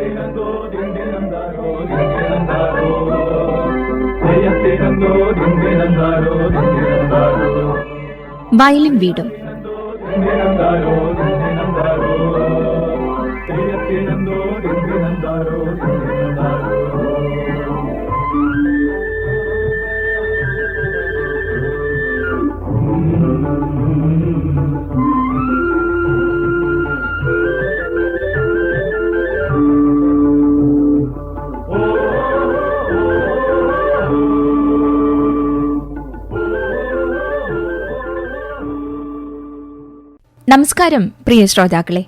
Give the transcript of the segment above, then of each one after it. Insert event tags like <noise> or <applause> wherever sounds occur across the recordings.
திறந்தோ திண்டிழந்தாரோ திண்டிழந்தாரோ திறந்தோ திண்டிழந்தாரோ திண்டிழந்தாரோ violin വീടും திண்டிழந்தாரோ திண்டிழந்தாரோ திண்டிழந்தாரோ നമസ്കാരം പ്രിയ ശ്രോതാക്കളെ.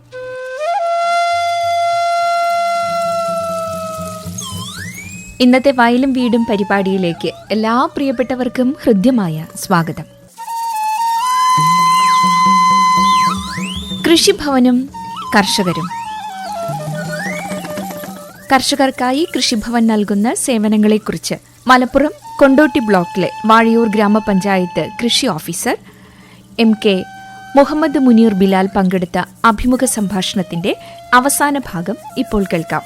ഇന്നത്തെ വയലും വീടും പരിപാടിയിലേക്ക് എല്ലാ പ്രിയപ്പെട്ടവർക്കും ഹൃദ്യമായ സ്വാഗതം. കൃഷിഭവനും കർഷകരും. കർഷകർക്കായി കൃഷിഭവൻ നൽകുന്ന സേവനങ്ങളെക്കുറിച്ച് മലപ്പുറം കൊണ്ടോട്ടി ബ്ലോക്കിലെ വാഴയൂർ ഗ്രാമപഞ്ചായത്ത് കൃഷി officer M K Muhammad Muneer Bilal പങ്കെടുത്ത അഭിമുഖ സംഭാഷണത്തിന്റെ അവസാന ഭാഗം ഇപ്പോൾ കേൾക്കാം.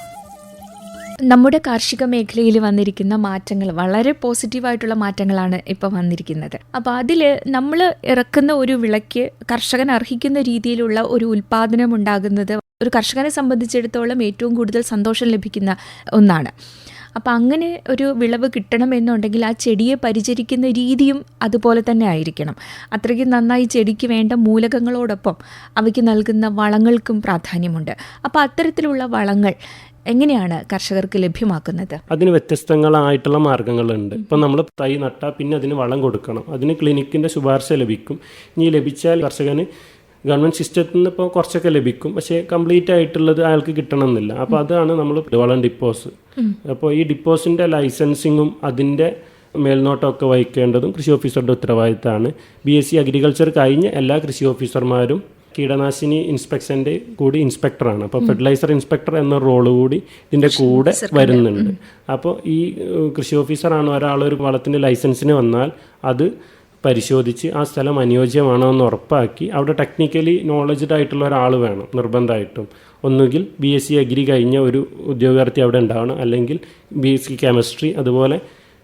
നമ്മുടെ കാർഷിക മേഖലയിൽ വന്നിരിക്കുന്ന മാറ്റങ്ങൾ വളരെ പോസിറ്റീവായിട്ടുള്ള മാറ്റങ്ങളാണ് ഇപ്പോൾ വന്നിരിക്കുന്നത്. അപ്പോൾ അതിൽ നമ്മൾ ഇറക്കുന്ന ഒരു വിളയ്ക്ക് കർഷകൻ അർഹിക്കുന്ന രീതിയിലുള്ള ഒരു ഉൽപാദനം ഉണ്ടാകുന്നത് ഒരു കർഷകനെ സംബന്ധിച്ചിടത്തോളം ഏറ്റവും കൂടുതൽ സന്തോഷം ലഭിക്കുന്ന ഒന്നാണ്. അപ്പോൾ അങ്ങനെ ഒരു വിളവ് കിട്ടണമെന്നുണ്ടെങ്കിൽ ആ ചെടിയെ പരിചരിക്കുന്ന രീതിയും അതുപോലെ തന്നെ ആയിരിക്കണം. അത്രയ്ക്ക് നന്നായി ചെടിക്ക് വേണ്ട മൂലകങ്ങളോടൊപ്പം അവയ്ക്ക് നൽകുന്ന വളങ്ങൾക്കും പ്രാധാന്യമുണ്ട്. അപ്പോൾ അത്തരത്തിലുള്ള വളങ്ങൾ എങ്ങനെയാണ് കർഷകർക്ക് ലഭ്യമാക്കുന്നത്? അതിന് വ്യത്യസ്തങ്ങളായിട്ടുള്ള മാർഗങ്ങളുണ്ട് ഇപ്പം നമ്മൾ തൈ നട്ടാൽ പിന്നെ അതിന് വളം കൊടുക്കണം. അതിന് ക്ലിനിക്കിന്റെ ശുപാർശ ലഭിക്കും. ഇനി ലഭിച്ചാൽ കർഷകന് ഗവൺമെന്റ് സിസ്റ്റത്തിൽ നിന്ന് ഇപ്പോൾ കുറച്ചൊക്കെ ലഭിക്കും. പക്ഷേ കംപ്ലീറ്റ് ആയിട്ടുള്ളത് അയാൾക്ക് കിട്ടണമെന്നില്ല. അപ്പോൾ അതാണ് നമ്മൾ വളം ഡിപ്പോസ്. അപ്പോൾ ഈ ഡിപ്പോസിന്റെ ലൈസൻസിങ്ങും അതിന്റെ മേൽനോട്ടമൊക്കെ വഹിക്കേണ്ടതും കൃഷി ഓഫീസറുടെ ഉത്തരവാദിത്തമാണ്. ബി എസ് സി അഗ്രികൾച്ചർ കഴിഞ്ഞ എല്ലാ കൃഷി ഓഫീസർമാരും കീടനാശിനി ഇൻസ്പെക്ഷന്റെ കൂടി ഇൻസ്പെക്ടറാണ്. അപ്പോൾ ഫെർട്ടിലൈസർ ഇൻസ്പെക്ടർ എന്ന റോൾ കൂടി ഇതിന്റെ കൂടെ വരുന്നുണ്ട്. അപ്പോൾ ഈ കൃഷി ഓഫീസറാണ് ഒരാൾ ഒരു വളത്തിന്റെ ലൈസൻസിന് വന്നാൽ അത് പരിശോധിച്ച് ആ സ്ഥലം അനുയോജ്യമാണോ എന്ന് ഉറപ്പാക്കി അവിടെ ടെക്നിക്കലി നോളജ്ഡ് ആയിട്ടുള്ള ഒരാൾ വേണം നിർബന്ധമായിട്ടും. ഒന്നുകിൽ ബി എസ് സി അഗ്രി കഴിഞ്ഞ ഒരു ഉദ്യോഗാർത്ഥി അവിടെ ഉണ്ടാവണം അല്ലെങ്കിൽ ബി എസ് സി കെമിസ്ട്രി അതുപോലെ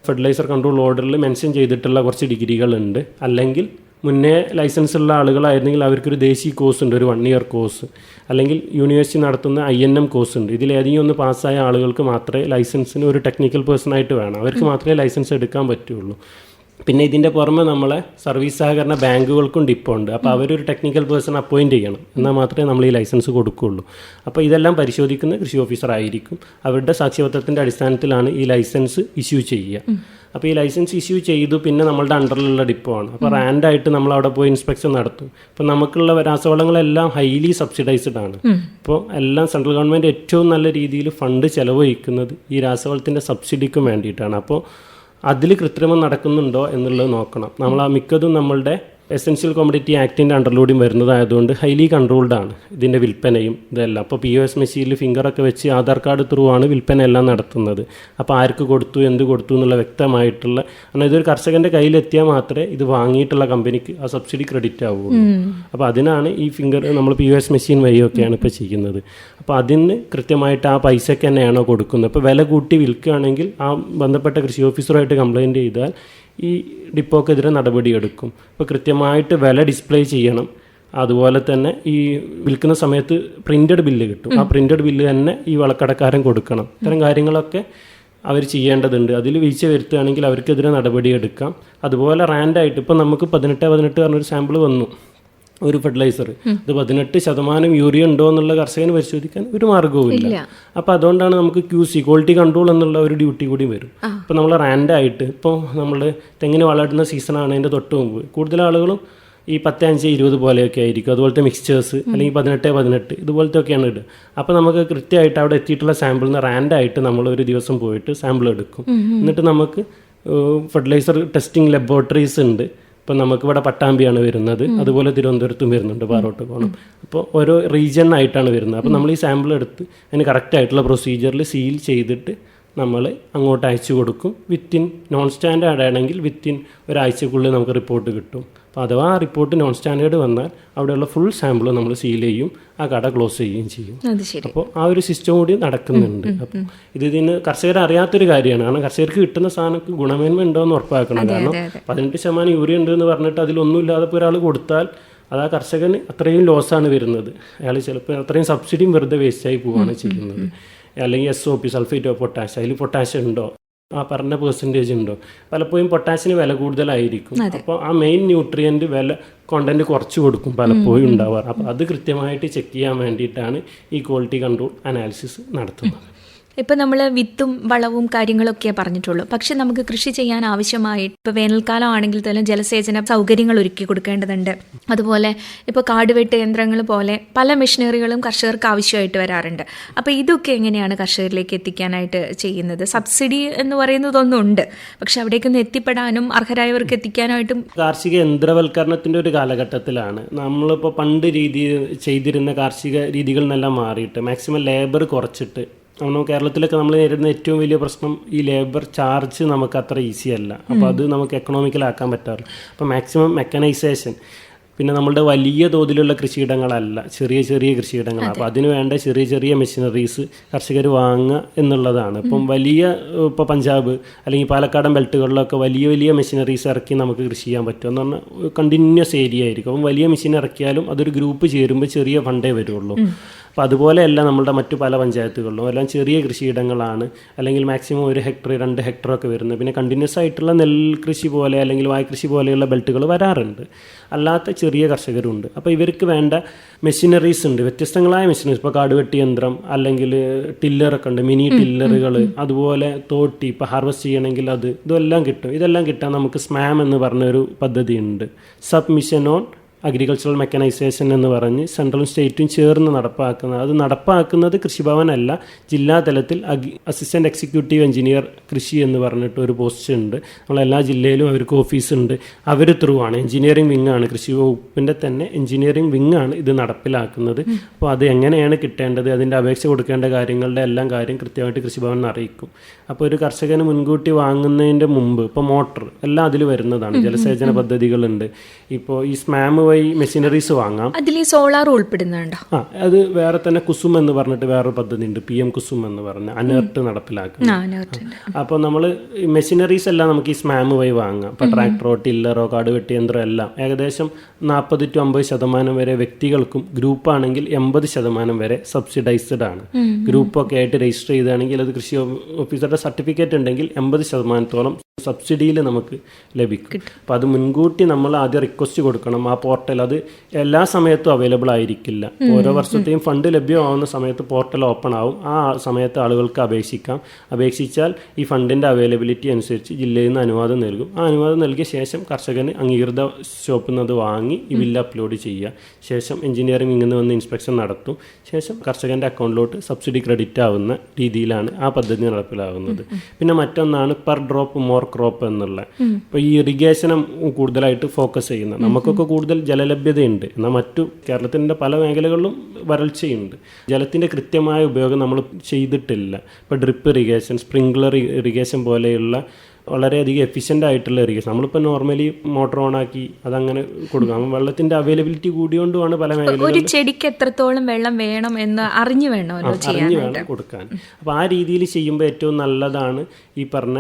ഫെർട്ടിലൈസർ കൺട്രോൾ ഓർഡറിൽ മെൻഷൻ ചെയ്തിട്ടുള്ള കുറച്ച് ഡിഗ്രികളുണ്ട് അല്ലെങ്കിൽ മുന്നേ ലൈസൻസ് ഉള്ള ആളുകളായിരുന്നെങ്കിൽ അവർക്കൊരു ദേശീയ കോഴ്സ് ഉണ്ട് ഒരു വൺ ഇയർ കോഴ്സ് അല്ലെങ്കിൽ യൂണിവേഴ്സിറ്റി നടത്തുന്ന ഐ എൻ എം കോഴ്സ് ഉണ്ട്. ഇതിലേതെങ്കിലും ഒന്ന് പാസ്സായ ആളുകൾക്ക് മാത്രമേ ലൈസൻസിന് ഒരു ടെക്നിക്കൽ പേഴ്സൺ ആയിട്ട് വേണം. അവർക്ക് മാത്രമേ ലൈസൻസ് എടുക്കാൻ പറ്റുള്ളൂ. പിന്നെ ഇതിന്റെ പുറമെ നമ്മളെ സർവീസ് സഹകരണ ബാങ്കുകൾക്കും ഡിപ്പോ ഉണ്ട്. അപ്പോൾ അവരൊരു ടെക്നിക്കൽ പേഴ്സൺ അപ്പോയിന്റ് ചെയ്യണം. എന്നാൽ മാത്രമേ നമ്മൾ ഈ ലൈസൻസ് കൊടുക്കുകയുള്ളൂ. അപ്പോൾ ഇതെല്ലാം പരിശോധിക്കുന്ന കൃഷി ഓഫീസർ ആയിരിക്കും. അവരുടെ സാക്ഷ്യപത്രത്തിന്റെ അടിസ്ഥാനത്തിലാണ് ഈ ലൈസൻസ് ഇഷ്യൂ ചെയ്യുക. അപ്പോൾ ഈ ലൈസൻസ് ഇഷ്യൂ ചെയ്തു പിന്നെ നമ്മളുടെ അണ്ടറിലുള്ള ഡിപ്പോ ആണ്. അപ്പോൾ റാൻഡായിട്ട് നമ്മൾ അവിടെ പോയി ഇൻസ്പെക്ഷൻ നടത്തും. ഇപ്പോൾ നമുക്കുള്ള രാസവളങ്ങളെല്ലാം ഹൈലി സബ്സിഡൈസ്ഡ് ആണ്. ഇപ്പോൾ എല്ലാം സെൻട്രൽ ഗവൺമെന്റ് ഏറ്റവും നല്ല രീതിയിൽ ഫണ്ട് ചെലവഴിക്കുന്നത് ഈ രാസവളത്തിന്റെ സബ്സിഡിക്കും വേണ്ടിയിട്ടാണ്. അപ്പോൾ അതിൽ കൃത്രിമം നടക്കുന്നുണ്ടോ എന്നുള്ളത് നോക്കണം. നമ്മൾ ആ മിക്കതും നമ്മളുടെ എസെൻഷ്യൽ കോമഡിറ്റി ആക്ടിന്റെ അണ്ടർലോഡിയും വരുന്നതായതുകൊണ്ട് ഹൈലി കൺട്രോൾഡ് ആണ് ഇതിന്റെ വിൽപ്പനയും ഇതെല്ലാം. അപ്പോൾ പി ഒ എസ് മെഷീനിൽ ഫിംഗറൊക്കെ വെച്ച് ആധാർ കാർഡ് ത്രൂ ആണ് വിൽപ്പന എല്ലാം നടത്തുന്നത്. അപ്പോൾ ആർക്ക് കൊടുത്തു എന്ത് കൊടുത്തു എന്നുള്ള വ്യക്തമായിട്ടുള്ള കാരണം ഇതൊരു കർഷകന്റെ കയ്യിലെത്തിയാൽ മാത്രമേ ഇത് വാങ്ങിയിട്ടുള്ള കമ്പനിക്ക് ആ സബ്സിഡി ക്രെഡിറ്റ് ആവുള്ളൂ അപ്പോൾ അതിനാണ് ഈ ഫിംഗർ നമ്മൾ പി ഒ എസ് മെഷീൻ വഴിയൊക്കെയാണ് ഇപ്പോൾ ചെയ്യുന്നത്. അപ്പോൾ അതിന് കൃത്യമായിട്ട് ആ പൈസയ്ക്ക് തന്നെയാണോ കൊടുക്കുന്നത്. അപ്പോൾ വില കൂട്ടി വിൽക്കുകയാണെങ്കിൽ ആ ബന്ധപ്പെട്ട കൃഷി ഓഫീസറുമായിട്ട് കംപ്ലയിന്റ് ചെയ്താൽ ഈ ഡിപ്പോക്കെതിരെ നടപടിയെടുക്കും. ഇപ്പോൾ കൃത്യമായിട്ട് വില ഡിസ്പ്ലേ ചെയ്യണം. അതുപോലെ തന്നെ ഈ വിൽക്കുന്ന സമയത്ത് പ്രിന്റഡ് ബില്ല് കിട്ടും. ആ പ്രിന്റഡ് ബില്ല് തന്നെ ഈ വളക്കടക്കാരൻ കൊടുക്കണം. ഇത്തരം കാര്യങ്ങളൊക്കെ അവർ ചെയ്യേണ്ടതുണ്ട്. അതിൽ വീഴ്ച വരുത്തുകയാണെങ്കിൽ അവർക്കെതിരെ നടപടിയെടുക്കാം. അതുപോലെ റാൻഡായിട്ട് ഇപ്പോൾ നമുക്ക് പതിനെട്ട് പതിനെട്ട് പറഞ്ഞൊരു സാമ്പിൾ വന്നു. ഒരു ഫെർട്ടിലൈസർ ഇത് പതിനെട്ട് ശതമാനം യൂറിയ ഉണ്ടോ എന്നുള്ള കർഷകന് പരിശോധിക്കാൻ ഒരു മാർഗവും ഇല്ല. അപ്പോൾ അതുകൊണ്ടാണ് നമുക്ക് ക്യൂ സി ക്വാളിറ്റി കൺട്രോൾ എന്നുള്ള ഒരു ഡ്യൂട്ടി കൂടി വരും. ഇപ്പോൾ നമ്മൾ റാൻഡായിട്ട് ഇപ്പോൾ നമ്മൾ തെങ്ങിന് വളരുന്ന സീസണാണ് അതിന്റെ തൊട്ട് മുമ്പ്. കൂടുതൽ ആളുകളും ഈ പത്ത് അഞ്ച് ഇരുപത് പോലെയൊക്കെ ആയിരിക്കും. അതുപോലത്തെ മിക്സ്ചേഴ്സ് അല്ലെങ്കിൽ പതിനെട്ട് പതിനെട്ട് ഇതുപോലത്തെ ഒക്കെയാണ് ഇടുക. അപ്പോൾ നമുക്ക് കൃത്യമായിട്ട് അവിടെ എത്തിയിട്ടുള്ള സാമ്പിളിൽ നിന്ന് റാൻഡായിട്ട് നമ്മൾ ഒരു ദിവസം പോയിട്ട് സാമ്പിൾ എടുക്കും. എന്നിട്ട് നമുക്ക് ഫെർട്ടിലൈസർ ടെസ്റ്റിംഗ് ലബോറട്ടറീസ് ഉണ്ട്. ഇപ്പം നമുക്ക് ഇവിടെ പട്ടാമ്പിയാണ് വരുന്നത്. അതുപോലെ തിരുവനന്തപുരത്തും വരുന്നുണ്ട് പാറോട്ട് പോകണം അപ്പോൾ ഓരോ റീജിയൻ ആയിട്ടാണ് വരുന്നത്. അപ്പോൾ നമ്മൾ ഈ സാമ്പിൾ എടുത്ത് അതിന് കറക്റ്റ് ആയിട്ടുള്ള പ്രൊസീജിയറിൽ സീൽ ചെയ്തിട്ട് നമ്മൾ അങ്ങോട്ട് അയച്ചു കൊടുക്കും. വിത്തിൻ നോൺ സ്റ്റാൻഡേർഡ് ആണെങ്കിൽ വിത്തിൻ ഒരാഴ്ചക്കുള്ളിൽ നമുക്ക് റിപ്പോർട്ട് കിട്ടും. അപ്പോൾ അഥവാ ആ റിപ്പോർട്ട് നോൺ സ്റ്റാൻഡേർഡ് വന്നാൽ അവിടെയുള്ള ഫുൾ സാമ്പിൾ നമ്മൾ സീൽ ചെയ്യും ആ കട ക്ലോസ് ചെയ്യുകയും ചെയ്യും. അപ്പോൾ ആ ഒരു സിസ്റ്റം കൂടി നടക്കുന്നുണ്ട്. അപ്പോൾ ഇത് ഇതിന് കർഷകർ അറിയാത്തൊരു കാര്യമാണ്. കാരണം കർഷകർക്ക് കിട്ടുന്ന സാധനങ്ങൾക്ക് ഗുണമേന്മ ഉണ്ടോ എന്ന് ഉറപ്പാക്കണം. കാരണം. പതിനെട്ട് ശതമാനം യൂറിയ ഉണ്ട് എന്ന് പറഞ്ഞിട്ട് അതിലൊന്നും ഇല്ലാതെ ഒരാൾ കൊടുത്താൽ അത് ആ കർഷകന് അത്രയും ലോസാണ് വരുന്നത്. അയാൾ ചിലപ്പോൾ അത്രയും സബ്സിഡിയും വെറുതെ വേസ്റ്റായി പോവുകയാണ് ചെയ്യുന്നത്. അല്ലെങ്കിൽ S O P sulphate of potash അതിൽ പൊട്ടാഷ് ഉണ്ടോ? ആ പറഞ്ഞ പെർസെന്റേജ് ഉണ്ടോ? പലപ്പോഴും പൊട്ടാസിന് വില കൂടുതലായിരിക്കും. അപ്പോൾ ആ മെയിൻ ന്യൂട്രിയന്റ് വില കോണ്ടന്റ് കുറച്ച് കൊടുക്കും പലപ്പോഴും ഉണ്ടാവാറ്. അപ്പോൾ അത് കൃത്യമായിട്ട് ചെക്ക് ചെയ്യാൻ വേണ്ടിയിട്ടാണ് ഈ ക്വാളിറ്റി കൺട്രോൾ അനാലിസിസ് നടത്തുന്നത്. ഇപ്പം നമ്മൾ വിത്തും വളവും കാര്യങ്ങളൊക്കെ പറഞ്ഞിട്ടുള്ളൂ. പക്ഷെ നമുക്ക് കൃഷി ചെയ്യാൻ ആവശ്യമായി ഇപ്പോൾ വേനൽക്കാലം ആണെങ്കിൽ തന്നെ ജലസേചന സൗകര്യങ്ങൾ ഒരുക്കി കൊടുക്കേണ്ടതുണ്ട്. അതുപോലെ ഇപ്പോൾ കാടുവെട്ട് യന്ത്രങ്ങൾ പോലെ പല മെഷീനറികളും കർഷകർക്ക് ആവശ്യമായിട്ട് വരാറുണ്ട്. അപ്പോൾ ഇതൊക്കെ എങ്ങനെയാണ് കർഷകരിലേക്ക് എത്തിക്കാനായിട്ട് ചെയ്യുന്നത്? സബ്സിഡി എന്ന് പറയുന്നതൊന്നും ഉണ്ട് പക്ഷെ അവിടേക്കൊന്ന് എത്തിപ്പെടാനും അർഹരായവർക്ക് എത്തിക്കാനായിട്ടും കാർഷിക യന്ത്രവൽക്കരണത്തിന്റെ ഒരു കാലഘട്ടത്തിലാണ്. നമ്മളിപ്പോൾ പണ്ട് രീതി ചെയ്തിരുന്ന കാർഷിക രീതികളിൽ നിന്നെല്ലാം മാറിയിട്ട് മാക്സിമം ലേബർ കുറച്ചിട്ട് നമ്മൾ കേരളത്തിലൊക്കെ നമ്മൾ നേരിടുന്ന ഏറ്റവും വലിയ പ്രശ്നം ഈ ലേബർ ചാർജ് നമുക്ക് അത്ര ഈസി അല്ല. അപ്പോൾ അത് നമുക്ക് എക്കണോമിക്കലാക്കാൻ പറ്റാറില്ല. അപ്പോൾ മാക്സിമം മെക്കനൈസേഷൻ പിന്നെ നമ്മളുടെ വലിയ തോതിലുള്ള കൃഷിയിടങ്ങളല്ല ചെറിയ ചെറിയ കൃഷിയിടങ്ങളാണ്. അപ്പോൾ അതിന് വേണ്ട ചെറിയ ചെറിയ മെഷീനറീസ് കർഷകർ വാങ്ങുക എന്നുള്ളതാണ്. ഇപ്പം വലിയ ഇപ്പോൾ പഞ്ചാബ് അല്ലെങ്കിൽ പാലക്കാടൻ ബെൽറ്റുകളിലൊക്കെ വലിയ വലിയ മെഷീനറീസ് ഇറക്കി നമുക്ക് കൃഷി ചെയ്യാൻ പറ്റും എന്ന് പറഞ്ഞാൽ കണ്ടിന്യൂസ് ഏരിയ ആയിരിക്കും. അപ്പം വലിയ മെഷീൻ ഇറക്കിയാലും അതൊരു ഗ്രൂപ്പ് ചേരുമ്പോൾ ചെറിയ ഫണ്ടേ വരുള്ളൂ. അപ്പോൾ അതുപോലെയല്ല നമ്മുടെ മറ്റു പല പഞ്ചായത്തുകളിലും. എല്ലാം ചെറിയ കൃഷിയിടങ്ങളാണ്. അല്ലെങ്കിൽ മാക്സിമം ഒരു ഹെക്ടർ രണ്ട് ഹെക്ടർ ഒക്കെ വരുന്നത്. പിന്നെ കണ്ടിന്യൂസ് ആയിട്ടുള്ള നെൽകൃഷി പോലെ അല്ലെങ്കിൽ വായ്കൃഷി പോലെയുള്ള ബെൽറ്റുകൾ വരാറുണ്ട്. അല്ലാത്ത ചെറിയ കർഷകരുണ്ട്. അപ്പോൾ ഇവർക്ക് വേണ്ട മെഷീനറീസ് ഉണ്ട്. വ്യത്യസ്തങ്ങളായ മെഷീനറീസ് ഇപ്പോൾ കാടുവെട്ടി യന്ത്രം അല്ലെങ്കിൽ ടില്ലറൊക്കെ ഉണ്ട്. മിനി ടില്ലറുകൾ അതുപോലെ തോട്ടി. ഇപ്പോൾ ഹാർവെസ്റ്റ് ചെയ്യണമെങ്കിൽ അത് ഇതെല്ലാം കിട്ടും. ഇതെല്ലാം കിട്ടാൻ നമുക്ക് സ്മാം എന്ന് പറഞ്ഞൊരു പദ്ധതിയുണ്ട്. Sub mission on agricultural mechanisation എന്ന് പറഞ്ഞ് സെൻട്രലും സ്റ്റേറ്റും ചേർന്ന് നടപ്പാക്കുന്നത്. അത് നടപ്പാക്കുന്നത് കൃഷിഭവനല്ല ജില്ലാ തലത്തിൽ അഗ് അസിസ്റ്റന്റ് എക്സിക്യൂട്ടീവ് എഞ്ചിനീയർ കൃഷി എന്ന് പറഞ്ഞിട്ട് ഒരു പോസ്റ്റ് ഉണ്ട്. നമ്മളെല്ലാ ജില്ലയിലും അവർക്ക് ഓഫീസ് ഉണ്ട്. അവർ ത്രൂ ആണ്. എഞ്ചിനീയറിംഗ് വിങ് ആണ്. കൃഷി വകുപ്പിന്റെ തന്നെ എഞ്ചിനീയറിംഗ് വിങ് ആണ് ഇത് നടപ്പിലാക്കുന്നത്. അപ്പോൾ അത് എങ്ങനെയാണ് കിട്ടേണ്ടത്? അതിന്റെ അപേക്ഷ കൊടുക്കേണ്ട കാര്യങ്ങളുടെ എല്ലാം കാര്യം കൃത്യമായിട്ട് കൃഷിഭവൻ അറിയിക്കും. അപ്പോൾ ഒരു കർഷകന് മുൻകൂട്ടി വാങ്ങുന്നതിന്റെ മുമ്പ് ഇപ്പോൾ മോട്ടർ എല്ലാം അതിൽ വരുന്നതാണ്. ജലസേചന പദ്ധതികളുണ്ട്. ഇപ്പോൾ ഈ സ്മാം വഴി മെഷീനറീസ് വാങ്ങാം. അതിൽ ഈ സോളാർ ഉൾപ്പെടുന്നുണ്ടോ? ആ അത് വേറെ തന്നെ കുസും എന്ന് പറഞ്ഞിട്ട് വേറൊരു പദ്ധതി ഉണ്ട് പി എം കുസും എന്ന് പറഞ്ഞ അനേർട്ട് നടപ്പിലാക്കുക അപ്പോൾ നമ്മൾ മെഷീനറീസ് എല്ലാം നമുക്ക് ഈ സ്മാമ് വഴി വാങ്ങാം. ഇപ്പോൾ ട്രാക്ടറോ ടില്ലറോ കാട് വെട്ടി യന്ത്രോ എല്ലാം. ഏകദേശം നാൽപ്പത് ടു അമ്പത് ശതമാനം വരെ വ്യക്തികൾക്കും ഗ്രൂപ്പ് ആണെങ്കിൽ എൺപത് ശതമാനം വരെ സബ്സിഡൈസ്ഡ് ആണ്. ഗ്രൂപ്പ് ഒക്കെ ആയിട്ട് രജിസ്റ്റർ ചെയ്താണെങ്കിൽ അത് കൃഷി ഓഫീസറുടെ സർട്ടിഫിക്കറ്റ് ഉണ്ടെങ്കിൽ എൺപത് ശതമാനത്തോളം സബ്സിഡിയിൽ നമുക്ക് ലഭിക്കും. അപ്പോൾ അത് മുൻകൂട്ടി നമ്മൾ ആദ്യം റിക്വസ്റ്റ് കൊടുക്കണം. ആ പോർട്ടൽ അത് എല്ലാ സമയത്തും അവൈലബിൾ ആയിരിക്കില്ല. ഓരോ വർഷത്തെയും ഫണ്ട് ലഭ്യമാവുന്ന സമയത്ത് പോർട്ടൽ ഓപ്പൺ ആവും. ആ സമയത്ത് ആളുകൾക്ക് അപേക്ഷിക്കാം. അപേക്ഷിച്ചാൽ ഈ ഫണ്ടിന്റെ അവൈലബിലിറ്റി അനുസരിച്ച് ജില്ലയിൽ നിന്ന് അനുവാദം നൽകും. ആ അനുവാദം നൽകിയ ശേഷം കർഷകന് അംഗീകൃത ഷോപ്പിൽ നിന്ന് അത് വാങ്ങി ഈ ബില്ല് അപ്ലോഡ് ചെയ്യുക. ശേഷം എഞ്ചിനീയറിംഗ് ഇങ്ങനെ വന്ന് ഇൻസ്പെക്ഷൻ നടത്തും. ശേഷം കർഷകന്റെ അക്കൗണ്ടിലോട്ട് സബ്സിഡി ക്രെഡിറ്റ് ആവുന്ന രീതിയിലാണ് ആ പദ്ധതി നടപ്പിലാകുന്നത് പിന്നെ മറ്റൊന്നാണ് പെർ ഡ്രോപ്പ് മോർ ക്രോപ്പ് എന്നുള്ള. ഇപ്പോൾ ഈ ഇറിഗേഷനും കൂടുതലായിട്ട് ഫോക്കസ് ചെയ്യുന്നത് നമുക്കൊക്കെ കൂടുതൽ ജലലഭ്യതയുണ്ട്. എന്നാൽ മറ്റു കേരളത്തിന്റെ പല മേഖലകളിലും വരൾച്ചയുണ്ട്. ജലത്തിന്റെ കൃത്യമായ ഉപയോഗം നമ്മൾ ചെയ്തിട്ടില്ല. ഇപ്പോൾ ഡ്രിപ്പ് ഇറിഗേഷൻ സ്പ്രിങ്ക്ലർ ഇറിഗേഷൻ പോലെയുള്ള വളരെയധികം എഫിഷ്യന്റ് ആയിട്ടുള്ള ഇറിഗേഷൻ നമ്മളിപ്പോൾ നോർമലി മോട്ടോർ ഓൺ ആക്കി അതങ്ങനെ കൊടുക്കാം. വെള്ളത്തിന്റെ അവൈലബിലിറ്റി കൂടിയോണ്ടുമാണ് പല മേഖലകളിലും ഒരു ചെടിക്ക് എത്രത്തോളം വെള്ളം വേണം എന്ന് അറിഞ്ഞു വേണം അറിഞ്ഞു വേണം കൊടുക്കാൻ. അപ്പോൾ ആ രീതിയിൽ ചെയ്യുമ്പോൾ ഏറ്റവും നല്ലതാണ് ഈ പറഞ്ഞ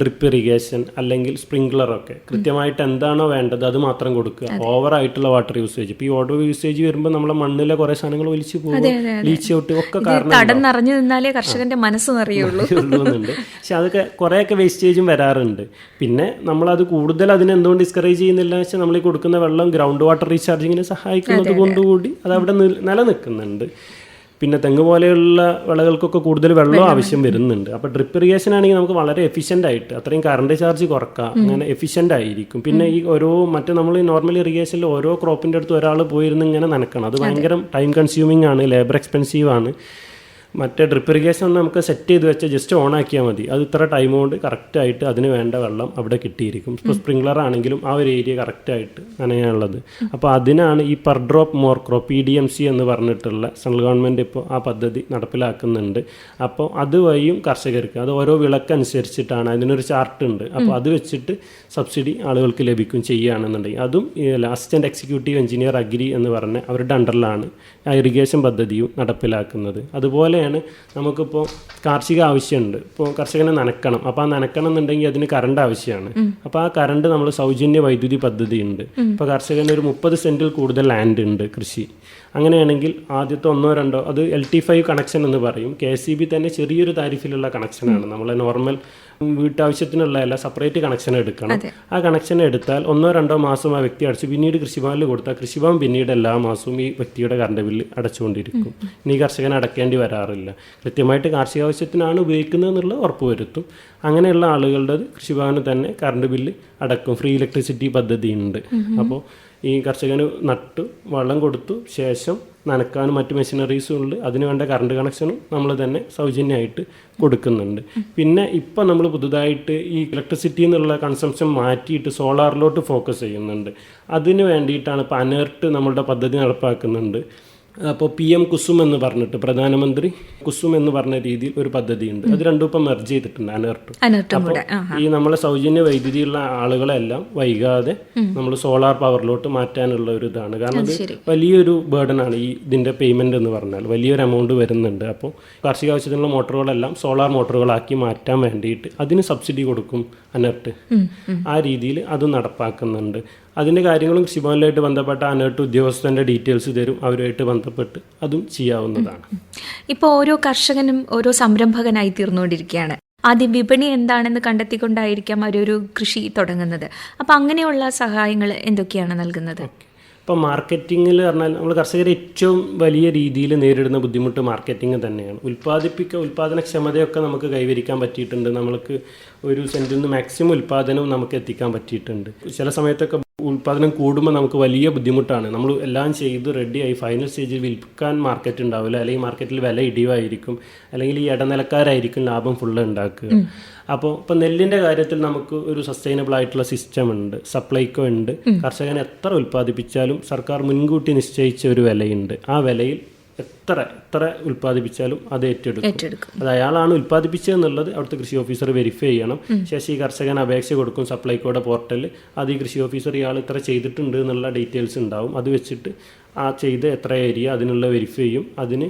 ഡ്രിപ്പ് ഇറിഗേഷൻ അല്ലെങ്കിൽ സ്പ്രിങ്ക്ലറൊക്കെ കൃത്യമായിട്ട് എന്താണോ വേണ്ടത് അത് മാത്രം കൊടുക്കുക. ഓവർ ആയിട്ടുള്ള വാട്ടർ യൂസേജ് ഇപ്പോൾ ഈ വാട്ടർ യൂസേജ് വരുമ്പോൾ നമ്മളെ മണ്ണിലെ കുറേ സാധനങ്ങൾ ഒലിച്ചു പോകും. ലീച്ച് ഔട്ട് ഒക്കെ കാരണം നിന്നാലേ കർഷകന്റെ മനസ്സ് നിറയുള്ളൂ. <laughs> പക്ഷെ അതൊക്കെ കുറേയൊക്കെ വേസ്റ്റേജും വരാറുണ്ട്. പിന്നെ നമ്മൾ അത് കൂടുതൽ അതിനെ എന്തുകൊണ്ട് ഡിസ്കറേജ് ചെയ്യുന്നില്ല വെച്ചാൽ നമ്മൾ ഈ കൊടുക്കുന്ന വെള്ളം ഗ്രൗണ്ട് വാട്ടർ റീചാർജിങ്ങിന് സഹായിക്കുന്നത് കൊണ്ടുകൂടി അത്. അവിടെ നിൽ- നിലനിൽക്കുന്നുണ്ട്. പിന്നെ തെങ്ങ് പോലെയുള്ള വിളകൾക്കൊക്കെ കൂടുതൽ വെള്ളം ആവശ്യം വരുന്നുണ്ട്. അപ്പോൾ ഡ്രിപ്പ് ഇറിഗേഷൻ ആണെങ്കിൽ നമുക്ക് വളരെ എഫിഷ്യന്റ് ആയിട്ട് അത്രയും കറണ്ട് ചാർജ് കുറക്കാം. അങ്ങനെ എഫിഷ്യന്റ് ആയിരിക്കും. പിന്നെ ഈ ഓരോ മറ്റേ നമ്മൾ നോർമൽ ഇറിഗേഷനിൽ ഓരോ ക്രോപ്പിന്റെ അടുത്ത് ഒരാൾ പോയിരുന്ന് ഇങ്ങനെ നനക്കണം. അത് ഭയങ്കര ടൈം കൺസ്യൂമിംഗ് ആണ് ലേബർ എക്സ്പെൻസീവ് ആണ്. മറ്റേ ഡ്രിപ്പ് ഇറിഗേഷൻ നമുക്ക് സെറ്റ് ചെയ്ത് വെച്ച് ജസ്റ്റ് ഓൺ ആക്കിയാൽ മതി. അത് ഇത്ര ടൈം കൊണ്ട് കറക്റ്റായിട്ട് അതിന് വേണ്ട വെള്ളം അവിടെ കിട്ടിയിരിക്കും. ഇപ്പോൾ സ്പ്രിംഗ്ലർ ആണെങ്കിലും ആ ഒരു ഏരിയ കറക്റ്റായിട്ട് നനയാനുള്ളത് അപ്പോൾ അതിനാണ് ഈ per drop more crop P D M C എന്ന് പറഞ്ഞിട്ടുള്ള സെൻട്രൽ ഗവൺമെന്റ് ഇപ്പോൾ ആ പദ്ധതി നടപ്പിലാക്കുന്നുണ്ട്. അപ്പോൾ അതുവഴിയും കർഷകർക്ക് അത് ഓരോ വിളക്കനുസരിച്ചിട്ടാണ് അതിനൊരു ചാർട്ട് ഉണ്ട്. അപ്പോൾ അത് വെച്ചിട്ട് സബ്സിഡി ആളുകൾക്ക് ലഭിക്കും ചെയ്യുകയാണെന്നുണ്ടെങ്കിൽ. അതും അസിസ്റ്റന്റ് എക്സിക്യൂട്ടീവ് എഞ്ചിനീയർ അഗ്രി എന്ന് പറഞ്ഞ അവരുടെ അണ്ടറിലാണ് ആ ഇറിഗേഷൻ പദ്ധതിയും നടപ്പിലാക്കുന്നത്. അതുപോലെയാണ് നമുക്കിപ്പോൾ കാർഷിക ആവശ്യമുണ്ട്. ഇപ്പോൾ കർഷകനെ നനക്കണം. അപ്പോൾ ആ നനക്കണം എന്നുണ്ടെങ്കിൽ അതിന് കറണ്ട് ആവശ്യമാണ്. അപ്പോൾ ആ കറണ്ട് നമ്മൾ സൗജന്യ വൈദ്യുതി പദ്ധതി ഉണ്ട്. ഇപ്പോൾ കർഷകന് ഒരു മുപ്പത് സെന്റിൽ കൂടുതൽ ലാൻഡ് ഉണ്ട് കൃഷി. അങ്ങനെയാണെങ്കിൽ ആദ്യത്തെ ഒന്നോ രണ്ടോ അത് എൽ ടി ഫൈവ് കണക്ഷൻ എന്ന് പറയും. കെ എസ് സി ബി തന്നെ ചെറിയൊരു താരിഫിലുള്ള കണക്ഷനാണ് നമ്മളെ നോർമൽ വീട്ടാവശ്യത്തിനുള്ള എല്ലാം സെപ്പറേറ്റ് കണക്ഷൻ എടുക്കണം. ആ കണക്ഷൻ എടുത്താൽ ഒന്നോ രണ്ടോ മാസം ആ വ്യക്തി അടച്ചു പിന്നീട് കൃഷിഭവനിൽ കൊടുത്താൽ കൃഷിഭവൻ പിന്നീട് എല്ലാ മാസവും ഈ വ്യക്തിയുടെ കറണ്ട് ബില്ല് അടച്ചുകൊണ്ടിരിക്കും. ഇനി കർഷകൻ അടക്കേണ്ടി വരാറില്ല. കൃത്യമായിട്ട് കാർഷിക ആവശ്യത്തിനാണ് ഉപയോഗിക്കുന്നത് എന്നുള്ളത് ഉറപ്പുവരുത്തും അങ്ങനെയുള്ള ആളുകളുടെ കൃഷിഭവന് തന്നെ കറണ്ട് ബില്ല് അടക്കും. ഫ്രീ ഇലക്ട്രിസിറ്റി പദ്ധതി ഉണ്ട് അപ്പോൾ ഈ കർഷകന് നട്ട് വെള്ളം കൊടുത്തു ശേഷം നനക്കാനും മറ്റ് മെഷീനറീസും ഉണ്ട്. അതിന് വേണ്ട കറണ്ട് കണക്ഷനും നമ്മൾ തന്നെ സൗജന്യമായിട്ട് കൊടുക്കുന്നുണ്ട്. പിന്നെ ഇപ്പം നമ്മൾ പുതുതായിട്ട് ഈ ഇലക്ട്രിസിറ്റി എന്നുള്ള കൺസംഷൻ മാറ്റിയിട്ട് സോളാറിലോട്ട് ഫോക്കസ് ചെയ്യുന്നുണ്ട്. അതിന് വേണ്ടിയിട്ടാണ് ഇപ്പോൾ അനേർട്ട് നമ്മളുടെ പദ്ധതി നടപ്പാക്കുന്നുണ്ട്. അപ്പോൾ പി എം കുസും എന്ന് പറഞ്ഞിട്ട് പ്രധാനമന്ത്രി കുസും എന്ന് പറഞ്ഞ രീതിയിൽ ഒരു പദ്ധതി ഉണ്ട് അത് രണ്ടും ഇപ്പം മെർജ് ചെയ്തിട്ടുണ്ട് അനർട്ട്. അനർട്ടും അപ്പോൾ ഈ നമ്മളെ സൗജന്യ വൈദ്യുതിയുള്ള ആളുകളെല്ലാം വൈകാതെ നമ്മൾ സോളാർ പവറിലോട്ട് മാറ്റാനുള്ള ഒരു ഇതാണ്. കാരണം അത് വലിയൊരു ബേർഡൻ ആണ് ഈ ഇതിന്റെ പേയ്മെന്റ് എന്ന് പറഞ്ഞാൽ വലിയൊരു എമൗണ്ട് വരുന്നുണ്ട്. അപ്പോൾ കാർഷിക ആവശ്യത്തിനുള്ള മോട്ടോറുകളെല്ലാം സോളാർ മോട്ടോറുകളാക്കി മാറ്റാൻ വേണ്ടിയിട്ട് അതിന് സബ്സിഡി കൊടുക്കും അനർട്ട്. ആ രീതിയിൽ അത് നടപ്പാക്കുന്നുണ്ട്. അതിന്റെ കാര്യങ്ങളും കൃഷിഭവനിലായിട്ട് ബന്ധപ്പെട്ട അനേട്ട് ഉദ്യോഗസ്ഥന്റെ ഡീറ്റെയിൽസ് തരും അവരുമായിട്ട് ബന്ധപ്പെട്ട് അതും ചെയ്യാവുന്നതാണ്. ഇപ്പോൾ ഓരോ കർഷകനും ഓരോ സംരംഭകനായി തീർന്നുകൊണ്ടിരിക്കുകയാണ്. ആദ്യം വിപണി എന്താണെന്ന് കണ്ടെത്തിക്കൊണ്ടായിരിക്കാം അവരൊരു കൃഷി തുടങ്ങുന്നത്. അപ്പം അങ്ങനെയുള്ള സഹായങ്ങൾ എന്തൊക്കെയാണ് നൽകുന്നത്? ഇപ്പോൾ മാർക്കറ്റിങ്ങിൽ പറഞ്ഞാൽ നമ്മൾ കർഷകർ ഏറ്റവും വലിയ രീതിയിൽ നേരിടുന്ന ബുദ്ധിമുട്ട് മാർക്കറ്റിംഗ് തന്നെയാണ്. ഉൽപ്പാദിപ്പിക്കുക ഉൽപ്പാദനക്ഷമതയൊക്കെ നമുക്ക് കൈവരിക്കാൻ പറ്റിയിട്ടുണ്ട്. നമ്മൾക്ക് ഒരു സെന്റിൽ നിന്ന് മാക്സിമം ഉൽപ്പാദനവും നമുക്ക് എത്തിക്കാൻ പറ്റിയിട്ടുണ്ട്. ചില സമയത്തൊക്കെ ഉൽപ്പാദനം കൂടുമ്പോൾ നമുക്ക് വലിയ ബുദ്ധിമുട്ടാണ്. നമ്മൾ എല്ലാം ചെയ്ത് റെഡിയായി ഫൈനൽ സ്റ്റേജിൽ വിൽക്കാൻ മാർക്കറ്റ് ഉണ്ടാവില്ല. അല്ലെങ്കിൽ മാർക്കറ്റിൽ വില ഇടിവായിരിക്കും. അല്ലെങ്കിൽ ഈ ഇടനിലക്കാരായിരിക്കും ലാഭം ഫുള്ള് ഉണ്ടാക്കുക. അപ്പോൾ ഇപ്പം നെല്ലിന്റെ കാര്യത്തിൽ നമുക്ക് ഒരു സസ്റ്റൈനബിൾ ആയിട്ടുള്ള സിസ്റ്റം ഉണ്ട് സപ്ലൈക്കോ ഉണ്ട്. കർഷകൻ എത്ര ഉൽപ്പാദിപ്പിച്ചാലും സർക്കാർ മുൻകൂട്ടി നിശ്ചയിച്ച ഒരു വിലയുണ്ട്. ആ വിലയിൽ എത്ര എത്ര ഉൽപ്പാദിപ്പിച്ചാലും അത് ഏറ്റെടുക്കും. അത് അയാളാണ് ഉൽപ്പാദിപ്പിച്ചതെന്നുള്ളത് അവിടുത്തെ കൃഷി ഓഫീസർ വെരിഫൈ ചെയ്യണം. ശേഷം ഈ കർഷകൻ അപേക്ഷ കൊടുക്കും സപ്ലൈക്കോയുടെ പോർട്ടലിൽ അത് ഈ കൃഷി ഓഫീസർ ഇയാൾ ഇത്ര ചെയ്തിട്ടുണ്ട് എന്നുള്ള ഡീറ്റെയിൽസ് ഉണ്ടാവും. അത് വെച്ചിട്ട് ആ ചെയ്ത് എത്ര ഏരിയ അതിനുള്ള വെരിഫൈ ചെയ്യും. അതിന്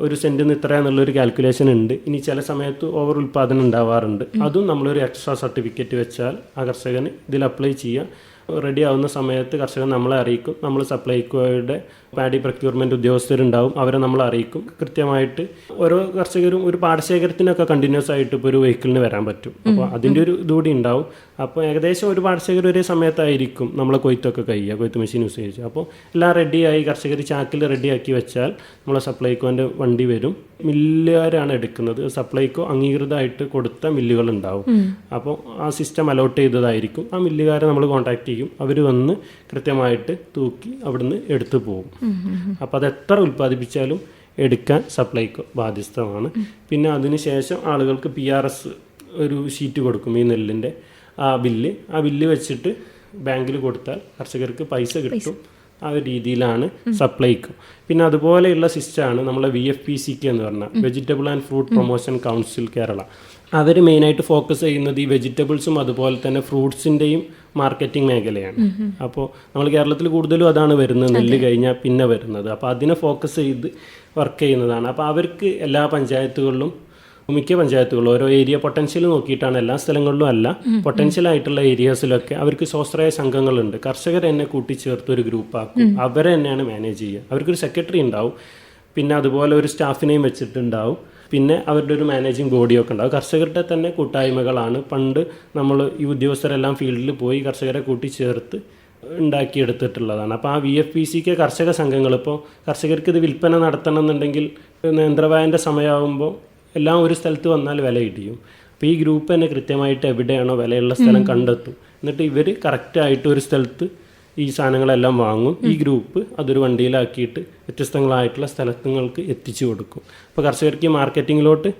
ഒരു സെന്റിന് ഇത്ര എന്നുള്ളൊരു കാൽക്കുലേഷൻ ഉണ്ട്. ഇനി ചില സമയത്ത് ഓവർ ഉൽപ്പാദനം ഉണ്ടാവാറുണ്ട്. അതും നമ്മളൊരു എക്സ്ട്രാ സർട്ടിഫിക്കറ്റ് വെച്ചാൽ ആ കർഷകന് ഇതിൽ അപ്ലൈ ചെയ്യാം. റെഡി ആവുന്ന സമയത്ത് കർഷകൻ നമ്മളെ അറിയിക്കും. നമ്മൾ സപ്ലൈക്കോയുടെ പാഡി പ്രക്യൂർമെന്റ് ഉദ്യോഗസ്ഥരുണ്ടാവും. അവരെ നമ്മൾ അറിയിക്കും. കൃത്യമായിട്ട് ഓരോ കർഷകരും ഒരു പാടശേഖരത്തിനൊക്കെ കണ്ടിന്യൂസ് ആയിട്ട് ഇപ്പോൾ ഒരു വെഹിക്കിളിന് വരാൻ പറ്റും. അപ്പോൾ അതിന്റെ ഒരു ഇതുകൂടി ഉണ്ടാവും. അപ്പോൾ ഏകദേശം ഒരു പാടശേഖരം ഒരേ സമയത്തായിരിക്കും നമ്മൾ കൊയ്ത്തൊക്കെ കഴിയുക കൊയ്ത്ത് മെഷീൻ യൂസ് ചെയ്യുക. അപ്പോൾ എല്ലാം റെഡിയായി കർഷകർ ചാക്കിൽ റെഡിയാക്കി വെച്ചാൽ നമ്മളെ സപ്ലൈക്കോന്റെ വണ്ടി വരും. മില്ലുകാരാണ് എടുക്കുന്നത്. സപ്ലൈക്കോ അംഗീകൃതമായിട്ട് കൊടുത്ത മില്ലുകൾ ഉണ്ടാവും അപ്പോൾ ആ സിസ്റ്റം അലോട്ട് ചെയ്തതായിരിക്കും. ആ മില്ലുകാരെ നമ്മൾ കോൺടാക്ട് ചെയ്യും. അവർ വന്ന് കൃത്യമായിട്ട് തൂക്കി അവിടുന്ന് എടുത്തു പോകും. അപ്പോൾ അത് എത്ര ഉൽപ്പാദിപ്പിച്ചാലും എടുക്കാൻ സപ്ലൈക്ക് ബാധ്യസ്ഥമാണ്. പിന്നെ അതിന് ശേഷം ആളുകൾക്ക് പി ആർ എസ് ഒരു ഷീറ്റ് കൊടുക്കും ഈ നെല്ലിന്റെ ആ ബില്ല് ആ ബില്ല് വെച്ചിട്ട് ബാങ്കിൽ കൊടുത്താൽ കർഷകർക്ക് പൈസ കിട്ടും. ആ ഒരു രീതിയിലാണ് സപ്ലൈക്ക് പിന്നെ അതുപോലെയുള്ള സിസ്റ്റമാണ് നമ്മളെ V F P C K എന്ന് പറഞ്ഞാൽ vegetable and fruit promotion council Kerala അവർ മെയിനായിട്ട് ഫോക്കസ് ചെയ്യുന്നത് ഈ വെജിറ്റബിൾസും അതുപോലെ തന്നെ ഫ്രൂട്ട്സിന്റെയും മാർക്കറ്റിംഗ് മേഖലയാണ്. അപ്പോൾ നമ്മൾ കേരളത്തിൽ കൂടുതലും അതാണ് വരുന്നത് നെല്ല് കഴിഞ്ഞാൽ പിന്നെ വരുന്നത്. അപ്പോൾ അതിനെ ഫോക്കസ് ചെയ്ത് വർക്ക് ചെയ്യുന്നതാണ്. അപ്പോൾ അവർക്ക് എല്ലാ പഞ്ചായത്തുകളിലും മിക്ക പഞ്ചായത്തുകളും ഓരോ ഏരിയ പൊട്ടൻഷ്യൽ നോക്കിയിട്ടാണ് എല്ലാ സ്ഥലങ്ങളിലും അല്ല പൊട്ടൻഷ്യൽ ആയിട്ടുള്ള ഏരിയാസിലൊക്കെ അവർക്ക് സ്വാശ്രയ സംഘങ്ങളുണ്ട്. കർഷകർ എന്നെ കൂട്ടിച്ചേർത്ത് ഒരു ഗ്രൂപ്പാക്കും അവരെ തന്നെയാണ് മാനേജ് ചെയ്യുക. അവർക്കൊരു സെക്രട്ടറി ഉണ്ടാവും. പിന്നെ അതുപോലെ ഒരു സ്റ്റാഫിനെയും വെച്ചിട്ടുണ്ടാവും. പിന്നെ അവരുടെ ഒരു മാനേജിങ് ബോഡിയൊക്കെ ഉണ്ടാവും. കർഷകരുടെ തന്നെ കൂട്ടായ്മകളാണ്. പണ്ട് നമ്മൾ ഈ ഉദ്യോഗസ്ഥരെല്ലാം ഫീൽഡിൽ പോയി കർഷകരെ കൂട്ടിച്ചേർത്ത് ഉണ്ടാക്കിയെടുത്തിട്ടുള്ളതാണ്. അപ്പോൾ ആ വി എഫ് പി സിക്ക് കർഷക സംഘങ്ങൾ ഇപ്പോൾ കർഷകർക്ക് ഇത് വിൽപ്പന നടത്തണം എന്നുണ്ടെങ്കിൽ നേന്ത്രവായന്റെ സമയമാകുമ്പോൾ എല്ലാം ഒരു സ്ഥലത്ത് വന്നാൽ വില ഇടിയും. അപ്പോൾ ഈ ഗ്രൂപ്പ് തന്നെ കൃത്യമായിട്ട് എവിടെയാണോ വിലയുള്ള സ്ഥലം കണ്ടെത്തും. എന്നിട്ട് ഇവർ കറക്റ്റായിട്ട് ഒരു സ്ഥലത്ത് ഈ സാധനങ്ങളെല്ലാം വാങ്ങും. ഈ ഗ്രൂപ്പ് അതൊരു വണ്ടിയിലാക്കിയിട്ട് വ്യത്യസ്തങ്ങളായിട്ടുള്ള സ്ഥലങ്ങൾക്ക് എത്തിച്ചു കൊടുക്കും. അപ്പോൾ കർഷകർക്ക് ഈ മാർക്കറ്റിങ്ങിലോട്ട്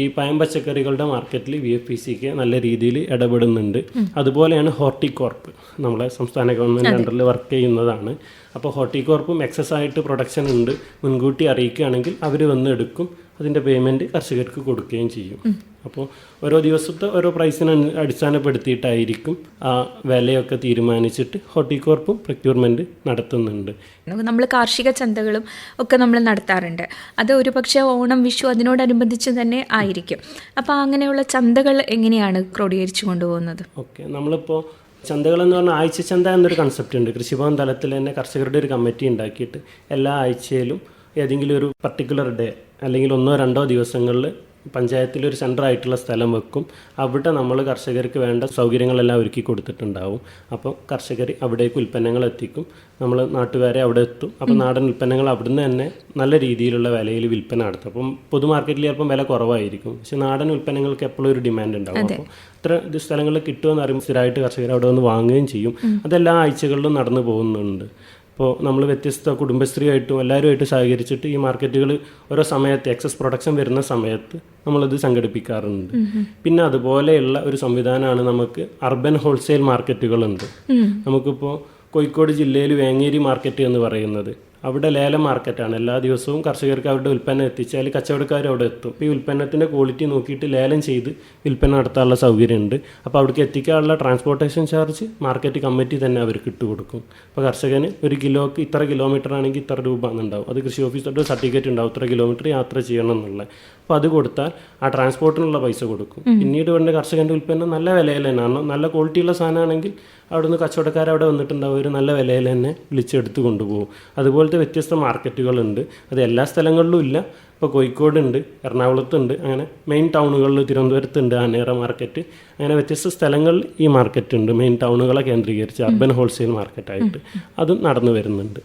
ഈ പയം പച്ചക്കറികളുടെ മാർക്കറ്റിൽ വി എഫ് പി സിക്ക് നല്ല രീതിയിൽ ഇടപെടുന്നുണ്ട്. അതുപോലെയാണ് ഹോർട്ടികോർപ്പ് നമ്മളെ സംസ്ഥാന ഗവൺമെന്റ് അണ്ടറിൽ വർക്ക് ചെയ്യുന്നതാണ്. അപ്പോൾ ഹോർട്ടികോർപ്പും എക്സസ് ആയിട്ട് പ്രൊഡക്ഷൻ ഉണ്ട്. മുൻകൂട്ടി അറിയിക്കുകയാണെങ്കിൽ അവർ വന്ന് എടുക്കും. അതിന്റെ പേയ്മെന്റ് കർഷകർക്ക് കൊടുക്കുകയും ചെയ്യും. അപ്പോൾ ഓരോ ദിവസത്തെ ഓരോ പ്രൈസിന് അടിസ്ഥാനപ്പെടുത്തിയിട്ടായിരിക്കും ആ വിലയൊക്കെ തീരുമാനിച്ചിട്ട് ഹോർട്ടികോർപ്പും പ്രക്യൂർമെന്റ് നടത്തുന്നുണ്ട്. നമ്മൾ കാർഷിക ചന്തകളും ഒക്കെ നമ്മൾ നടത്താറുണ്ട്. അത് ഒരു പക്ഷേ ഓണം വിഷു അതിനോടനുബന്ധിച്ച് തന്നെ ആയിരിക്കും. അപ്പോൾ അങ്ങനെയുള്ള ചന്തകൾ എങ്ങനെയാണ് ക്രോഡീകരിച്ചു കൊണ്ടുപോകുന്നത്? ഓക്കെ നമ്മളിപ്പോൾ ചന്തകൾ എന്ന് പറഞ്ഞാൽ ആഴ്ച ചന്ത എന്നൊരു കൺസെപ്റ്റ് ഉണ്ട്. കൃഷിഭവൻ തലത്തിൽ തന്നെ കർഷകരുടെ ഒരു കമ്മിറ്റി ഉണ്ടാക്കിയിട്ട് എല്ലാ ആഴ്ചയിലും ഏതെങ്കിലും ഒരു പർട്ടിക്കുലർ ഡേ അല്ലെങ്കിൽ ഒന്നോ രണ്ടോ ദിവസങ്ങളിൽ പഞ്ചായത്തിലൊരു ആയിട്ടുള്ള സ്ഥലം വെക്കും. അവിടെ നമ്മൾ കർഷകർക്ക് വേണ്ട സൗകര്യങ്ങളെല്ലാം ഒരുക്കി കൊടുത്തിട്ടുണ്ടാവും. അപ്പോൾ കർഷകർ അവിടേക്ക് ഉൽപ്പന്നങ്ങൾ എത്തിക്കും. നമ്മൾ നാട്ടുകാരെ അവിടെ എത്തും. അപ്പോൾ നാടൻ ഉൽപ്പന്നങ്ങൾ അവിടുന്ന് തന്നെ നല്ല രീതിയിലുള്ള വിലയിൽ വിൽപ്പന നടത്തും. അപ്പം പൊതു മാർക്കറ്റിൽ ചിലപ്പം വില കുറവായിരിക്കും. പക്ഷെ നാടൻ ഉൽപ്പന്നങ്ങൾക്ക് എപ്പോഴും ഒരു ഡിമാൻഡ് ഉണ്ടാവും. അപ്പോൾ ഇത്ര സ്ഥലങ്ങളിൽ കിട്ടുമെന്ന് അറിയുമ്പോൾ സ്ഥിരമായിട്ട് കർഷകർ അവിടെ വന്ന് വാങ്ങുകയും ചെയ്യും. അതെല്ലാ ആഴ്ചകളിലും നടന്നു പോകുന്നുണ്ട്. ഇപ്പോൾ നമ്മൾ വ്യത്യസ്ത കുടുംബശ്രീയായിട്ടും എല്ലാവരുമായിട്ട് സഹകരിച്ചിട്ട് ഈ മാർക്കറ്റുകൾ ഓരോ സമയത്ത് എക്സസ് പ്രൊഡക്ഷൻ വരുന്ന സമയത്ത് നമ്മളത് സംഘടിപ്പിക്കാറുണ്ട്. പിന്നെ അതുപോലെയുള്ള ഒരു സംവിധാനമാണ് നമുക്ക് അർബൻ ഹോൾസെയിൽ മാർക്കറ്റുകളുണ്ട് നമുക്കിപ്പോൾ കോഴിക്കോട് ജില്ലയിൽ വേങ്ങേരി മാർക്കറ്റ് എന്ന് പറയുന്നത്. അവിടെ ലേലം മാർക്കറ്റാണ്. എല്ലാ ദിവസവും കർഷകർക്ക് അവരുടെ ഉൽപ്പന്നം എത്തിച്ചാൽ കച്ചവടക്കാർ അവിടെ എത്തും. അപ്പോൾ ഈ ഉൽപ്പന്നത്തിന്റെ ക്വാളിറ്റി നോക്കിയിട്ട് ലേലം ചെയ്ത് വിൽപ്പന നടത്താനുള്ള സൗകര്യമുണ്ട്. അപ്പോൾ അവിടേക്ക് എത്തിക്കാനുള്ള ട്രാൻസ്പോർട്ടേഷൻ ചാർജ് മാർക്കറ്റ് കമ്മിറ്റി തന്നെ അവർക്ക് ഇട്ട് കൊടുക്കും. അപ്പോൾ കർഷകന് ഒരു കിലോക്ക് ഇത്ര കിലോമീറ്റർ ആണെങ്കിൽ ഇത്ര രൂപ എന്നുണ്ടാവും. അത് കൃഷി ഓഫീസറുടെ സർട്ടിഫിക്കറ്റ് ഉണ്ടാവും. ഇത്ര കിലോമീറ്റർ യാത്ര ചെയ്യണം എന്നുള്ളത് അപ്പോൾ അത് കൊടുത്താൽ ആ ട്രാൻസ്പോർട്ടിനുള്ള പൈസ കൊടുക്കും. പിന്നീട് വേണ്ട കർഷകന്റെ ഉൽപ്പന്നം നല്ല വിലയിൽ തന്നെയാണ്. നല്ല ക്വാളിറ്റിയുള്ള സാധനമാണെങ്കിൽ അവിടുന്ന് കച്ചവടക്കാർ അവിടെ വന്നിട്ടുണ്ടാവും. ഒരു നല്ല വിലയിൽ തന്നെ വിളിച്ചെടുത്ത് കൊണ്ടുപോകും. അതുപോലത്തെ വ്യത്യസ്ത മാർക്കറ്റുകളുണ്ട്. അത് എല്ലാ സ്ഥലങ്ങളിലും ഇല്ല. ഇപ്പോൾ കോഴിക്കോടുണ്ട് എറണാകുളത്തുണ്ട് അങ്ങനെ മെയിൻ ടൗണുകളിൽ തിരുവനന്തപുരത്തുണ്ട് ആനേറ മാർക്കറ്റ് അങ്ങനെ വ്യത്യസ്ത സ്ഥലങ്ങളിൽ ഈ മാർക്കറ്റ് ഉണ്ട്. മെയിൻ ടൗണുകളെ കേന്ദ്രീകരിച്ച് അർബൻ ഹോൾസെയിൽ മാർക്കറ്റായിട്ട് അതും നടന്നു വരുന്നുണ്ട്.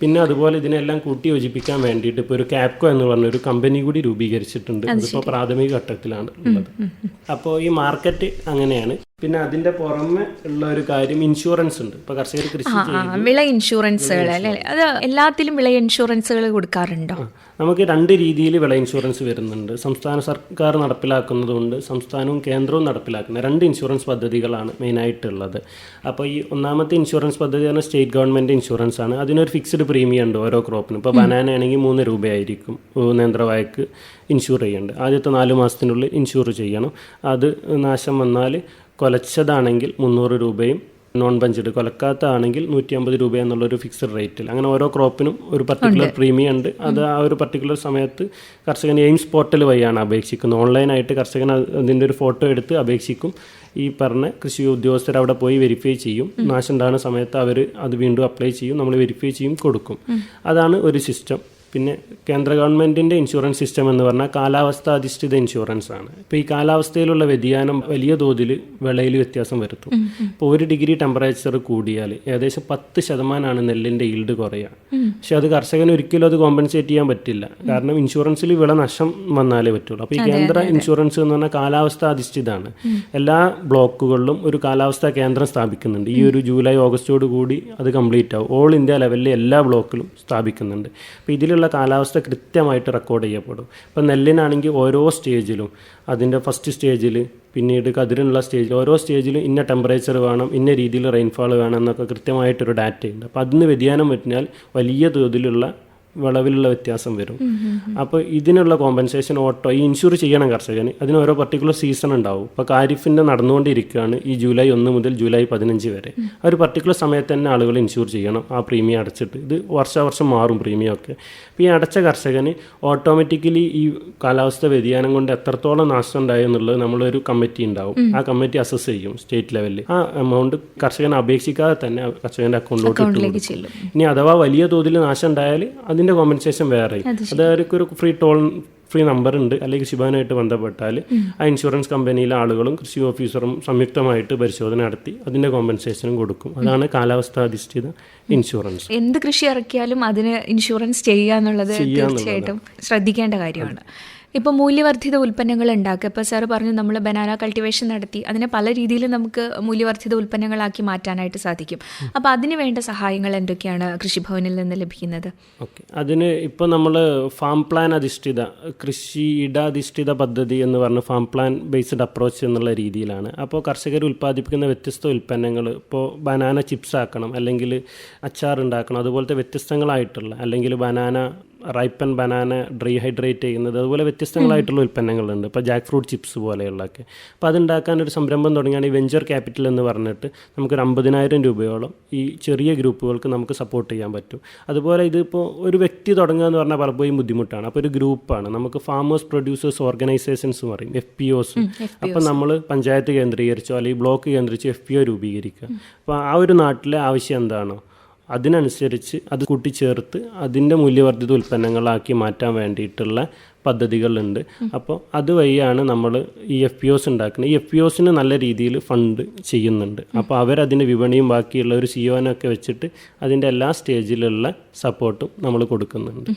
പിന്നെ അതുപോലെ ഇതിനെല്ലാം കൂട്ടി യോജിപ്പിക്കാൻ വേണ്ടിയിട്ട് ഇപ്പോൾ ഒരു കാപ്കോ എന്ന് പറഞ്ഞ ഒരു കമ്പനി കൂടി രൂപീകരിച്ചിട്ടുണ്ട്. അതിപ്പോൾ പ്രാഥമിക ഘട്ടത്തിലാണ് ഉള്ളത്. അപ്പോൾ ഈ മാർക്കറ്റ് അങ്ങനെയാണ്. പിന്നെ അതിന്റെ പുറമെ ഉള്ള ഒരു കാര്യം ഇൻഷുറൻസ് ഉണ്ട്. ഇപ്പൊ കർഷകർ കൃഷി വിള ഇൻഷുറൻസുകൾ അല്ലേ? അത് എല്ലാത്തിലും വിള ഇൻഷുറൻസുകൾ കൊടുക്കാറുണ്ടോ? നമുക്ക് രണ്ട് രീതിയിൽ വിള ഇൻഷുറൻസ് വരുന്നുണ്ട്. സംസ്ഥാന സർക്കാർ നടപ്പിലാക്കുന്നതുകൊണ്ട് സംസ്ഥാനവും കേന്ദ്രവും നടപ്പിലാക്കുന്ന രണ്ട് ഇൻഷുറൻസ് പദ്ധതികളാണ് മെയിനായിട്ടുള്ളത്. അപ്പോൾ ഈ ഒന്നാമത്തെ ഇൻഷുറൻസ് പദ്ധതി പറഞ്ഞാൽ സ്റ്റേറ്റ് ഗവൺമെന്റ് ഇൻഷുറൻസ് ആണ്. അതിനൊരു ഫിക്സ്ഡ് പ്രീമിയം ഉണ്ട് ഓരോ ക്രോപ്പിനും ഇപ്പോൾ ബനാന ആണെങ്കിൽ മൂന്ന് രൂപയായിരിക്കും. നേന്ത്രവായക്ക് ഇൻഷൂർ ചെയ്യേണ്ടത് ആദ്യത്തെ നാല് മാസത്തിനുള്ളിൽ ഇൻഷുർ ചെയ്യണം. അത് നാശം വന്നാൽ കൊലച്ചതാണെങ്കിൽ മുന്നൂറ് രൂപയും നോൺ ബഞ്ചഡ് കൊലക്കാത്തതാണെങ്കിൽ നൂറ്റി അമ്പത് രൂപ എന്നുള്ളൊരു ഫിക്സഡ് റേറ്റിൽ അങ്ങനെ ഓരോ ക്രോപ്പിനും ഒരു പർട്ടിക്കുലർ പ്രീമിയം ഉണ്ട്. അത് ആ ഒരു പർട്ടിക്കുലർ സമയത്ത് കർഷകൻ എയിംസ് പോർട്ടൽ വഴിയാണ് അപേക്ഷിക്കുന്നത്. ഓൺലൈനായിട്ട് കർഷകൻ അത് അതിന്റെ ഒരു ഫോട്ടോ എടുത്ത് അപേക്ഷിക്കും. ഈ പറഞ്ഞ കൃഷി ഉദ്യോഗസ്ഥർ അവിടെ പോയി വെരിഫൈ ചെയ്യും. നാശം ഉണ്ടാകുന്ന സമയത്ത് അവർ അത് വീണ്ടും അപ്ലൈ ചെയ്യും. നമ്മൾ വെരിഫൈ ചെയ്യും കൊടുക്കും. അതാണ് ഒരു സിസ്റ്റം പിന്നെ കേന്ദ്ര ഗവൺമെന്റിന്റെ ഇൻഷുറൻസ് സിസ്റ്റം എന്ന് പറഞ്ഞാൽ കാലാവസ്ഥ അധിഷ്ഠിത ഇൻഷുറൻസ് ആണ്. ഇപ്പോൾ ഈ കാലാവസ്ഥയിലുള്ള വ്യതിയാനം വലിയ തോതിൽ വിളയിൽ വ്യത്യാസം വരുത്തും. ഇപ്പോൾ ഒരു ഡിഗ്രി ടെമ്പറേച്ചർ കൂടിയാൽ ഏകദേശം പത്ത് ശതമാനമാണ് നെല്ലിന്റെ ഈൽഡ് കുറയുക. പക്ഷേ അത് കർഷകന് ഒരിക്കലും അത് കോമ്പൻസേറ്റ് ചെയ്യാൻ പറ്റില്ല. കാരണം ഇൻഷുറൻസിൽ വിള നഷ്ടം വന്നാലേ പറ്റുള്ളൂ. അപ്പോൾ ഈ കേന്ദ്ര ഇൻഷുറൻസ് എന്ന് പറഞ്ഞാൽ കാലാവസ്ഥ അധിഷ്ഠിതമാണ്. എല്ലാ ബ്ലോക്കുകളിലും ഒരു കാലാവസ്ഥാ കേന്ദ്രം സ്ഥാപിക്കുന്നുണ്ട്. ഈ ഒരു ജൂലൈ ഓഗസ്റ്റോട് കൂടി അത് കംപ്ലീറ്റ് ആവും. ഓൾ ഇന്ത്യ ലെവലിൽ എല്ലാ ബ്ലോക്കിലും സ്ഥാപിക്കുന്നുണ്ട്. അപ്പോൾ ഇതിലുള്ള കാലാവസ്ഥ കൃത്യമായിട്ട് റെക്കോർഡ് ചെയ്യപ്പെടും. ഇപ്പം നെല്ലിനാണെങ്കിൽ ഓരോ സ്റ്റേജിലും അതിന്റെ ഫസ്റ്റ് സ്റ്റേജിൽ പിന്നീട് കതിരിനുള്ള സ്റ്റേജിൽ ഓരോ സ്റ്റേജിലും ഇന്ന ടെമ്പറേച്ചർ വേണം ഇന്ന രീതിയിൽ റെയിൻഫാൾ വേണം എന്നൊക്കെ കൃത്യമായിട്ടൊരു ഡാറ്റയുണ്ട് അപ്പോൾ അതിന് വ്യതിയാനം പറ്റിയാൽ വലിയ തോതിലുള്ള വിളവിലുള്ള വ്യത്യാസം വരും. അപ്പോൾ ഇതിനുള്ള കോമ്പൻസേഷൻ ഓട്ടോ ഈ ഇൻഷുർ ചെയ്യണം കർഷകന്. അതിന് ഓരോ പർട്ടിക്കുലർ സീസൺ ഉണ്ടാവും. ഇപ്പോൾ കാരിഫിന്റെ നടന്നുകൊണ്ടിരിക്കുകയാണ് ഈ ജൂലൈ ഒന്ന് മുതൽ ജൂലൈ പതിനഞ്ച് വരെ. ആ ഒരു പർട്ടിക്കുലർ സമയത്ത് തന്നെ ആളുകൾ ഇൻഷുർ ചെയ്യണം. ആ പ്രീമിയം അടച്ചിട്ട്. ഇത് വർഷാവർഷം മാറും പ്രീമിയം ഒക്കെ. അപ്പോൾ ഈ അടച്ച കർഷകന് ഓട്ടോമാറ്റിക്കലി ഈ കാലാവസ്ഥ വ്യതിയാനം കൊണ്ട് എത്രത്തോളം നാശം ഉണ്ടായി എന്നുള്ളത് നമ്മളൊരു കമ്മിറ്റി ഉണ്ടാവും. ആ കമ്മിറ്റി അസസ് ചെയ്യും സ്റ്റേറ്റ് ലെവലിൽ ആ എമൗണ്ട് കർഷകൻ അപേക്ഷിക്കാതെ തന്നെ കർഷകന്റെ കർഷകന്റെ അക്കൗണ്ടിലോട്ട് ഇട്ട് ഇനി അഥവാ വലിയ തോതിൽ നാശം ഉണ്ടായാൽ അതിന്റെ കോമ്പൻസേഷൻ വേറെ. അതായത് ഒരു ഫ്രീ ടോൾ ഫ്രീ നമ്പർ ഉണ്ട്. അല്ലെങ്കിൽ ശിബാനുമായിട്ട് ബന്ധപ്പെട്ടാൽ ആ ഇൻഷുറൻസ് കമ്പനിയിലെ ആളുകളും കൃഷി ഓഫീസറും സംയുക്തമായിട്ട് പരിശോധന നടത്തി അതിന്റെ കോമ്പൻസേഷനും കൊടുക്കും. അതാണ് കാലാവസ്ഥ അധിഷ്ഠിത ഇൻഷുറൻസ് എന്ത് കൃഷി ഇറക്കിയാലും അതിന് ഇൻഷുറൻസ് ചെയ്യുക എന്നുള്ളത് തീർച്ചയായിട്ടും ശ്രദ്ധിക്കേണ്ട കാര്യമാണ്. ഇപ്പോൾ മൂല്യവർദ്ധിത ഉൽപ്പന്നങ്ങൾ ഉണ്ടാക്കുക. ഇപ്പോൾ സാറ് പറഞ്ഞു നമ്മൾ ബനാന കൾട്ടിവേഷൻ നടത്തി. അതിനെ പല രീതിയിൽ നമുക്ക് മൂല്യവർദ്ധിത ഉൽപ്പന്നങ്ങളാക്കി മാറ്റാനായിട്ട് സാധിക്കും. അപ്പോൾ അതിന് വേണ്ട സഹായങ്ങൾ എന്തൊക്കെയാണ് കൃഷിഭവനിൽ നിന്ന് ലഭിക്കുന്നത്? ഓക്കെ. അതിന് ഇപ്പോൾ നമ്മൾ ഫാം പ്ലാൻ അധിഷ്ഠിത കൃഷി ഇടാധിഷ്ഠിത പദ്ധതി എന്ന് പറഞ്ഞ ഫാം പ്ലാൻ ബേസ്ഡ് അപ്രോച്ച് എന്നുള്ള രീതിയിലാണ്. അപ്പോൾ കർഷകർ ഉൽപ്പാദിപ്പിക്കുന്ന വ്യത്യസ്ത ഉൽപ്പന്നങ്ങൾ ഇപ്പോൾ ബനാന ചിപ്സ് ആക്കണം അല്ലെങ്കിൽ അച്ചാർ ഉണ്ടാക്കണം അതുപോലത്തെ വ്യത്യസ്തങ്ങളായിട്ടുള്ള അല്ലെങ്കിൽ banana ripen banana dry hydrate ചെയ്യുന്നത് അതുപോലെ വ്യത്യസ്തങ്ങളായിട്ടുള്ള ഉൽപ്പന്നങ്ങളുണ്ട്. ഇപ്പോൾ ജാക്ക് ഫ്രൂട്ട് ചിപ്സ് പോലെയുള്ളതൊക്കെ. അപ്പോൾ അതുണ്ടാക്കാൻ ഒരു സംരംഭം തുടങ്ങിയാണ് ഈ വെഞ്ചർ ക്യാപിറ്റൽ എന്ന് പറഞ്ഞിട്ട് നമുക്കൊരു അമ്പതിനായിരം രൂപയോളം ഈ ചെറിയ ഗ്രൂപ്പുകൾക്ക് നമുക്ക് സപ്പോർട്ട് ചെയ്യാൻ പറ്റും. അതുപോലെ ഇതിപ്പോൾ ഒരു വ്യക്തി തുടങ്ങുക എന്ന് പറഞ്ഞാൽ പലപ്പോഴും ബുദ്ധിമുട്ടാണ്. അപ്പോൾ ഒരു ഗ്രൂപ്പാണ്. നമുക്ക് ഫാമേഴ്സ് പ്രൊഡ്യൂസേഴ്സ് ഓർഗനൈസേഷൻസ് പറയും എഫ് പി ഒസ് അപ്പോൾ നമ്മൾ പഞ്ചായത്ത് കേന്ദ്രീകരിച്ചോ അല്ലെങ്കിൽ ബ്ലോക്ക് കേന്ദ്രീകരിച്ചോ എഫ് പി ഒ രൂപീകരിക്കുക. അപ്പോൾ ആ ഒരു നാട്ടിലെ ആവശ്യം എന്താണോ അതിനനുസരിച്ച് അത് കൂട്ടിച്ചേർത്ത് അതിന്റെ മൂല്യവർദ്ധിത ഉൽപ്പന്നങ്ങളാക്കി മാറ്റാൻ വേണ്ടിയിട്ടുള്ള പദ്ധതികളുണ്ട്. അപ്പോൾ അതുവഴിയാണ് നമ്മൾ ഈ എഫ് പി ഒസ് ഉണ്ടാക്കുന്നത്. ഈ എഫ് പി ഒസിന് നല്ല രീതിയിൽ ഫണ്ട് ചെയ്യുന്നുണ്ട്. അപ്പോൾ അവരതിന്റെ വിപണിയും ബാക്കിയുള്ള ഒരു സിഒനൊക്കെ വെച്ചിട്ട് അതിന്റെ എല്ലാ സ്റ്റേജിലുള്ള സപ്പോർട്ടും നമ്മൾ കൊടുക്കുന്നുണ്ട്.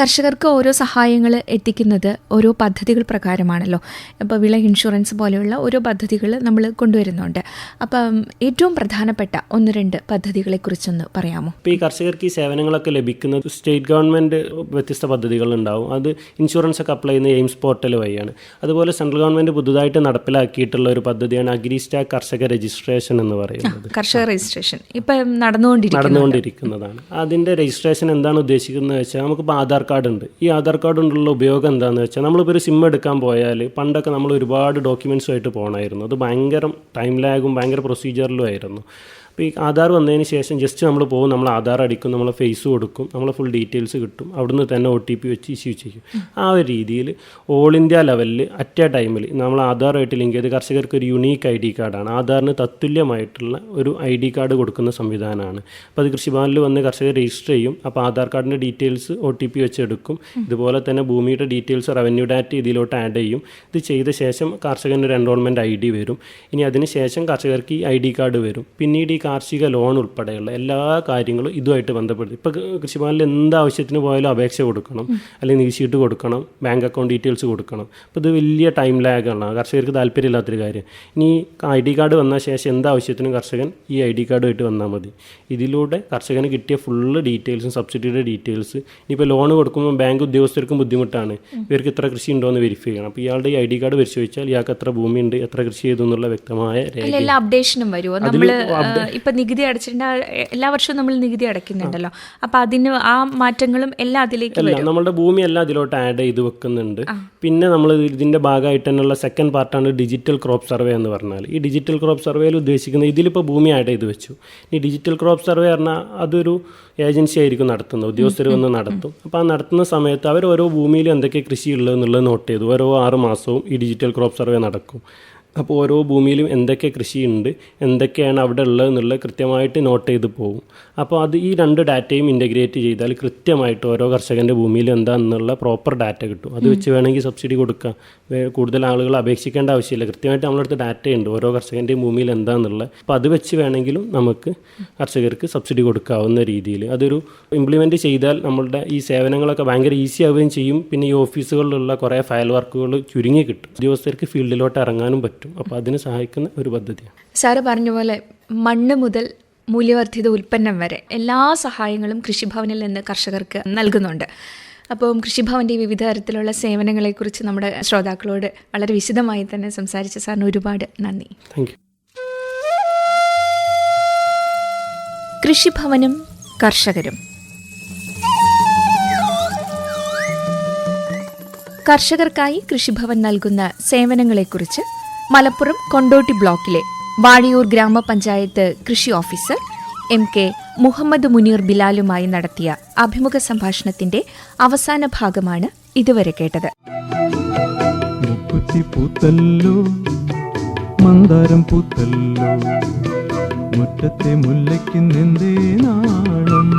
കർഷകർക്ക് ഓരോ സഹായങ്ങൾ എത്തിക്കുന്നത് ഓരോ പദ്ധതികൾ പ്രകാരമാണല്ലോ. ഇപ്പോൾ വിള ഇൻഷുറൻസ് പോലെയുള്ള ഓരോ പദ്ധതികൾ നമ്മൾ കൊണ്ടുവരുന്നുണ്ട്. അപ്പം ഏറ്റവും പ്രധാനപ്പെട്ട ഒന്ന് രണ്ട് പദ്ധതികളെ കുറിച്ചൊന്ന് പറയാമോ? ഇപ്പോൾ ഈ കർഷകർക്ക് ഈ സേവനങ്ങളൊക്കെ ലഭിക്കുന്നത് സ്റ്റേറ്റ് ഗവൺമെന്റ് വ്യത്യസ്ത പദ്ധതികൾ ഉണ്ടാവും അത് ഇൻഷുറൻസ് ഒക്കെ അപ്ലൈ ചെയ്യുന്ന എയിംസ് പോർട്ടൽ വഴിയാണ്. അതുപോലെ സെൻട്രൽ ഗവൺമെന്റ് പുതുതായിട്ട് നടപ്പിലാക്കിയിട്ടുള്ള ഒരു പദ്ധതിയാണ് അഗ്രിസ്റ്റാ കർഷക രജിസ്ട്രേഷൻ എന്ന് പറയുന്നത്. കർഷക രജിസ്ട്രേഷൻ. ഇപ്പം നടന്നുകൊണ്ടിരിക്കുന്നു നടന്നുകൊണ്ടിരിക്കുന്നതാണ്. അതിന്റെ രജിസ്ട്രേഷൻ എന്താണ് ഉദ്ദേശിക്കുന്നത് വെച്ചാൽ നമുക്കിപ്പോൾ ആധാർ കാർഡ് ഉണ്ട് ഈ ആധാർ കാർഡ് കൊണ്ടുള്ള ഉപയോഗം എന്താണെന്ന് വെച്ചാൽ നമ്മളിപ്പോൾ ഒരു സിം എടുക്കാൻ പോയാൽ പണ്ടൊക്കെ നമ്മൾ ഒരുപാട് ഡോക്യുമെൻസുമായിട്ട് പോകണമായിരുന്നു അത് ഭയങ്കര ടൈം ലാഗും ഭയങ്കര പ്രൊസീജിയറിലും ആയിരുന്നു. അപ്പോൾ ഈ ആധാർ വന്നതിന് ശേഷം ജസ്റ്റ് നമ്മൾ പോകും നമ്മൾ ആധാർ അടിക്കും നമ്മൾ ഫേസ് കൊടുക്കും നമ്മൾ ഫുൾ ഡീറ്റെയിൽസ് കിട്ടും. അവിടുന്ന് തന്നെ ഒ ടി പി വെച്ച് ഇഷ്യൂ ചെയ്യും. ആ ഒരു രീതിയിൽ ഓൾ ഇന്ത്യ ലെവലിൽ അറ്റ് എ ടൈമിൽ നമ്മൾ ആധാറുമായിട്ട് ലിങ്ക് ചെയ്ത് കർഷകർക്ക് ഒരു യുണീക്ക് ഐ ഡി കാർഡാണ് ആധാറിന് തത്തുല്യമായിട്ടുള്ള ഒരു ഐ ഡി കാർഡ് കൊടുക്കുന്ന സംവിധാനമാണ്. അപ്പോൾ അത് കൃഷിഭവനിൽ വന്ന് കർഷകർ രജിസ്റ്റർ ചെയ്യും. അപ്പോൾ ആധാർ കാർഡിന്റെ ഡീറ്റെയിൽസ് ഒ ടി പി വെച്ച് എടുക്കും. ഇതുപോലെ തന്നെ ഭൂമിയുടെ ഡീറ്റെയിൽസ് റവന്യൂ ഡാറ്റ ഇതിലോട്ട് ആഡ് ചെയ്യും. ഇത് ചെയ്ത ശേഷം കർഷകന്റെ ഒരു എൻറോൾമെന്റ് ഐ ഡി വരും. ഇനി അതിന് ശേഷം കർഷകർക്ക് ഈ ഐ ഡി കാർഡ് വരും. പിന്നീട് ഈ കാർഷിക ലോൺ ഉൾപ്പെടെയുള്ള എല്ലാ കാര്യങ്ങളും ഇതുമായിട്ട് ബന്ധപ്പെടുത്തി ഇപ്പോൾ കൃഷിഭവനിൽ എന്ത് ആവശ്യത്തിന് പോയാലും അപേക്ഷ കൊടുക്കണം. അല്ലെങ്കിൽ നികുതിയിട്ട് കൊടുക്കണം. ബാങ്ക് അക്കൗണ്ട് ഡീറ്റെയിൽസ് കൊടുക്കണം. അപ്പോൾ ഇത് വലിയ ടൈം ലാഗാണ് കർഷകർക്ക് താല്പര്യമില്ലാത്തൊരു കാര്യം. ഇനി ഐ ഡി കാർഡ് വന്ന ശേഷം എന്ത് ആവശ്യത്തിനും കർഷകൻ ഈ ഐ ഡി കാർഡുമായിട്ട് വന്നാൽ മതി. ഇതിലൂടെ കർഷകന് കിട്ടിയ ഫുള്ള് ഡീറ്റെയിൽസും സബ്സിഡിയുടെ ഡീറ്റെയിൽസ്. ഇനിയിപ്പോൾ ലോൺ കൊടുക്കുമ്പോൾ ബാങ്ക് ഉദ്യോഗസ്ഥർക്കും ബുദ്ധിമുട്ടാണ്. ഇവർക്ക് ഇത്ര കൃഷി ഉണ്ടോ എന്ന് വെരിഫൈ ചെയ്യണം. അപ്പോൾ ഇയാളുടെ ഈ ഐ ഡി കാർഡ് പരിശോധിച്ചാൽ ഇയാൾക്ക് എത്ര ഭൂമിയുണ്ട് എത്ര കൃഷി ചെയ്തു എന്നുള്ള വ്യക്തമായ രേഖ അപ്ഡേഷനും വരുമോ നമ്മൾ ഇപ്പൊ നികുതി അടച്ചിട്ടുണ്ട്. എല്ലാ വർഷവും നമ്മൾ നികുതി അടയ്ക്കുന്നുണ്ടല്ലോ. അപ്പൊ അതിന് ആ മാറ്റങ്ങളും എല്ലാം അതിലേക്ക് നമ്മുടെ ഭൂമി എല്ലാം അതിലോട്ട് ആഡ് ചെയ്ത് വെക്കുന്നുണ്ട്. പിന്നെ നമ്മൾ ഇതിന്റെ ഭാഗമായിട്ട് തന്നെയുള്ള സെക്കൻഡ് പാർട്ടാണ് ഡിജിറ്റൽ ക്രോപ്പ് സർവേ എന്ന് പറഞ്ഞാൽ ഈ ഡിജിറ്റൽ ക്രോപ്പ് സർവേയിൽ ഉദ്ദേശിക്കുന്നത് ഇതിലിപ്പോൾ ഭൂമി ആഡ് ചെയ്ത് വെച്ചു. ഈ ഡിജിറ്റൽ ക്രോപ്പ് സർവേ പറഞ്ഞാൽ അതൊരു ഏജൻസി ആയിരിക്കും നടത്തുന്നത്. ഉദ്യോഗസ്ഥർ വന്ന് നടത്തും. അപ്പോൾ ആ നടത്തുന്ന സമയത്ത് അവർ ഓരോ ഭൂമിയിൽ എന്തൊക്കെ കൃഷി ഉള്ളത് എന്നുള്ളത് നോട്ട് ചെയ്തു. ഓരോ ആറ് മാസവും ഈ ഡിജിറ്റൽ ക്രോപ്പ് സർവേ നടക്കും. അപ്പോൾ ഓരോ ഭൂമിയിലും എന്തൊക്കെ കൃഷിയുണ്ട് എന്തൊക്കെയാണ് അവിടെ ഉള്ളത് എന്നുള്ളത് കൃത്യമായിട്ട് നോട്ട് ചെയ്ത് പോകും അപ്പോൾ അത് ഈ രണ്ട് ഡാറ്റയും ഇന്റഗ്രേറ്റ് ചെയ്താൽ കൃത്യമായിട്ട് ഓരോ കർഷകന്റെ ഭൂമിയിൽ എന്താണെന്നുള്ള പ്രോപ്പർ ഡാറ്റ കിട്ടും. അത് വെച്ച് വേണമെങ്കിൽ സബ്സിഡി കൊടുക്കാം. കൂടുതൽ ആളുകൾ അപേക്ഷിക്കേണ്ട ആവശ്യമില്ല. കൃത്യമായിട്ട് നമ്മളടുത്ത് ഡാറ്റയുണ്ട് ഓരോ കർഷകന്റെയും ഭൂമിയിൽ എന്താണെന്നുള്ള അപ്പോൾ അത് വെച്ച് വേണമെങ്കിലും നമുക്ക് കർഷകർക്ക് സബ്സിഡി കൊടുക്കാവുന്ന രീതിയിൽ. അതൊരു ഇംപ്ലിമെന്റ് ചെയ്താൽ നമ്മളുടെ ഈ സേവനങ്ങളൊക്കെ ഭയങ്കര ഈസി ആവുകയും ചെയ്യും. പിന്നെ ഈ ഓഫീസുകളിലുള്ള കുറേ ഫയൽ വർക്കുകൾ ചുരുങ്ങി കിട്ടും. ഉദ്യോഗസ്ഥർക്ക് ഫീൽഡിലോട്ട് ഇറങ്ങാനും പറ്റും. അപ്പോൾ അതിന് സഹായിക്കുന്ന ഒരു പദ്ധതിയാണ്. സാറ് പറഞ്ഞ പോലെ മണ്ണ് മുതൽ മൂല്യവർദ്ധിത ഉൽപ്പന്നം വരെ എല്ലാ സഹായങ്ങളും കൃഷിഭവനിൽ നിന്ന് കർഷകർക്ക് നൽകുന്നുണ്ട്. അപ്പം കൃഷിഭവന്റെ വിവിധ തരത്തിലുള്ള സേവനങ്ങളെക്കുറിച്ച് നമ്മുടെ ശ്രോതാക്കളോട് വളരെ വിശദമായി തന്നെ സംസാരിച്ച സാറിന് ഒരുപാട് നന്ദി. കൃഷിഭവനും കർഷകരും. കർഷകർക്കായി കൃഷിഭവൻ നൽകുന്ന സേവനങ്ങളെക്കുറിച്ച് മലപ്പുറം കൊണ്ടോട്ടി ബ്ലോക്കിലെ വാഴിയൂർ ഗ്രാമപഞ്ചായത്ത് കൃഷി officer M K Muhammad Muneer ബിലാലുമായി നടത്തിയ അഭിമുഖ സംഭാഷണത്തിന്റെ അവസാന ഭാഗമാണ് ഇതുവരെ കേട്ടത്. പൂത്തല്ലോ മന്ദാരം പൂത്തല്ലോ മുറ്റത്തെ മുല്ലയ്ക്ക് നെന്തേ നാളം.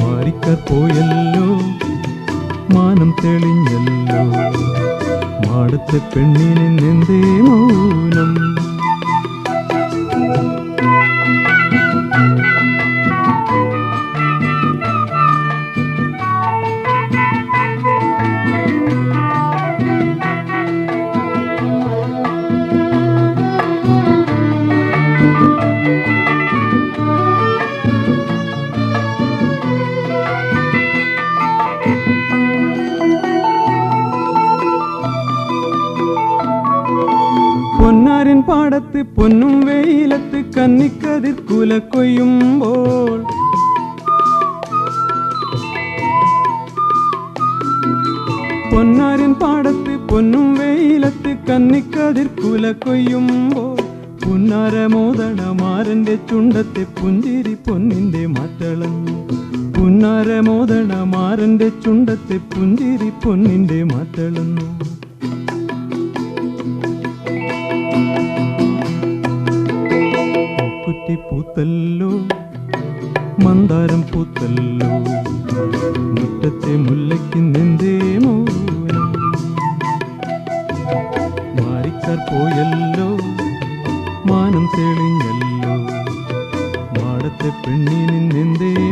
മാറിക്കാർ പോയല്ലോ മാനം തെളിഞ്ഞല്ലോ. മാടത്തെ പെണ്ണിന് നെന്തേ മൗനം. പാടത്ത് പൊന്നും വെയിലത്ത് കന്നിക്കതിർ കുല കൊയ്യുമ്പോൾ. പൊന്നാരൻ പാടത്ത് പൊന്നും വെയിലത്ത് കന്നിക്കതിർ കുല കൊയ്യുമ്പോൾ. പുന്നാരമോദണമാരന്റെ ചുണ്ടത്തെ പുഞ്ചിരി പൊന്നിന്റെ മാറ്റളഞ്ഞു പുന്നാരമോദണമാരന്റെ ചുണ്ടത്തെ പുഞ്ചിരി പൊന്നിന്റെ മാറ്റളന്നു കുറ്റി പൂത്തല്ലോ മന്ദാരം പൂത്തല്ലോ. മുറ്റത്തെ മുല്ലയ്ക്ക് നിന്തേ മൗനം. മാറിക്കാർ പോയല്ലോ മാനം തെളിഞ്ഞല്ലോ. മാടത്തെ പെണ്ണിന് നിന്തേ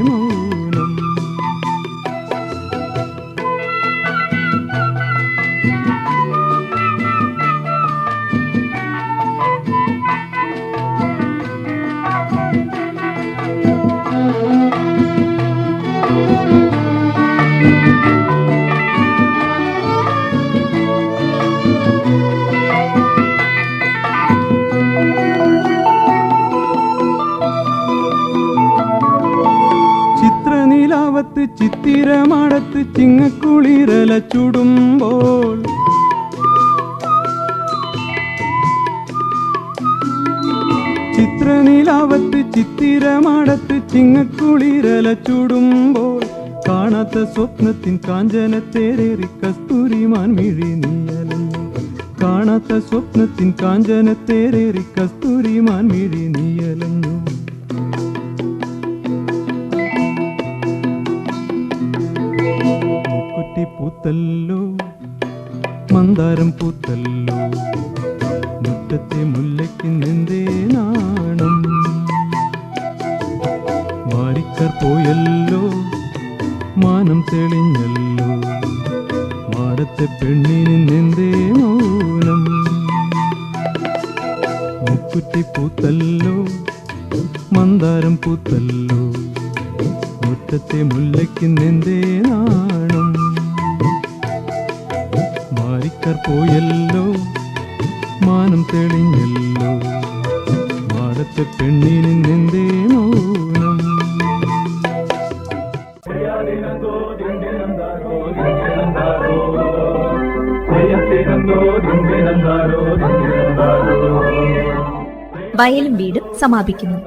കസ്തൂരിമാൻ മിഴി നീയലഞ്ഞു കാണാത്ത സ്വപ്നത്തിൻ കാഞ്ചനത്തേറേറി കസ്തൂരി മാൻ മിഴി നീയലഞ്ഞു കുട്ടി പൂത്തല്ലോ മന്ദാരം പൂത്തല്ലോ. മുറ്റത്തെ മുല്ലയ്ക്ക് നിന്തേ നാണം. മാറിക്കർ പോയല്ലോ മാനം തെളിഞ്ഞല്ലോ. മാടത്തെ പെണ്ണിന് നിന്തേ മൗനം. മുക്കുറ്റി പൂത്തല്ലോ മന്ദാരം പൂത്തല്ലോ മുറ്റത്തെ മുല്ലയ്ക്ക് നിന്തേ നാണം. മാറിക്കർ പോയല്ലോ മാനം തെളിഞ്ഞല്ലോ മാടത്തെ പെണ്ണിന് നിന്തേ വയലും വീടും സമാപിക്കുന്നു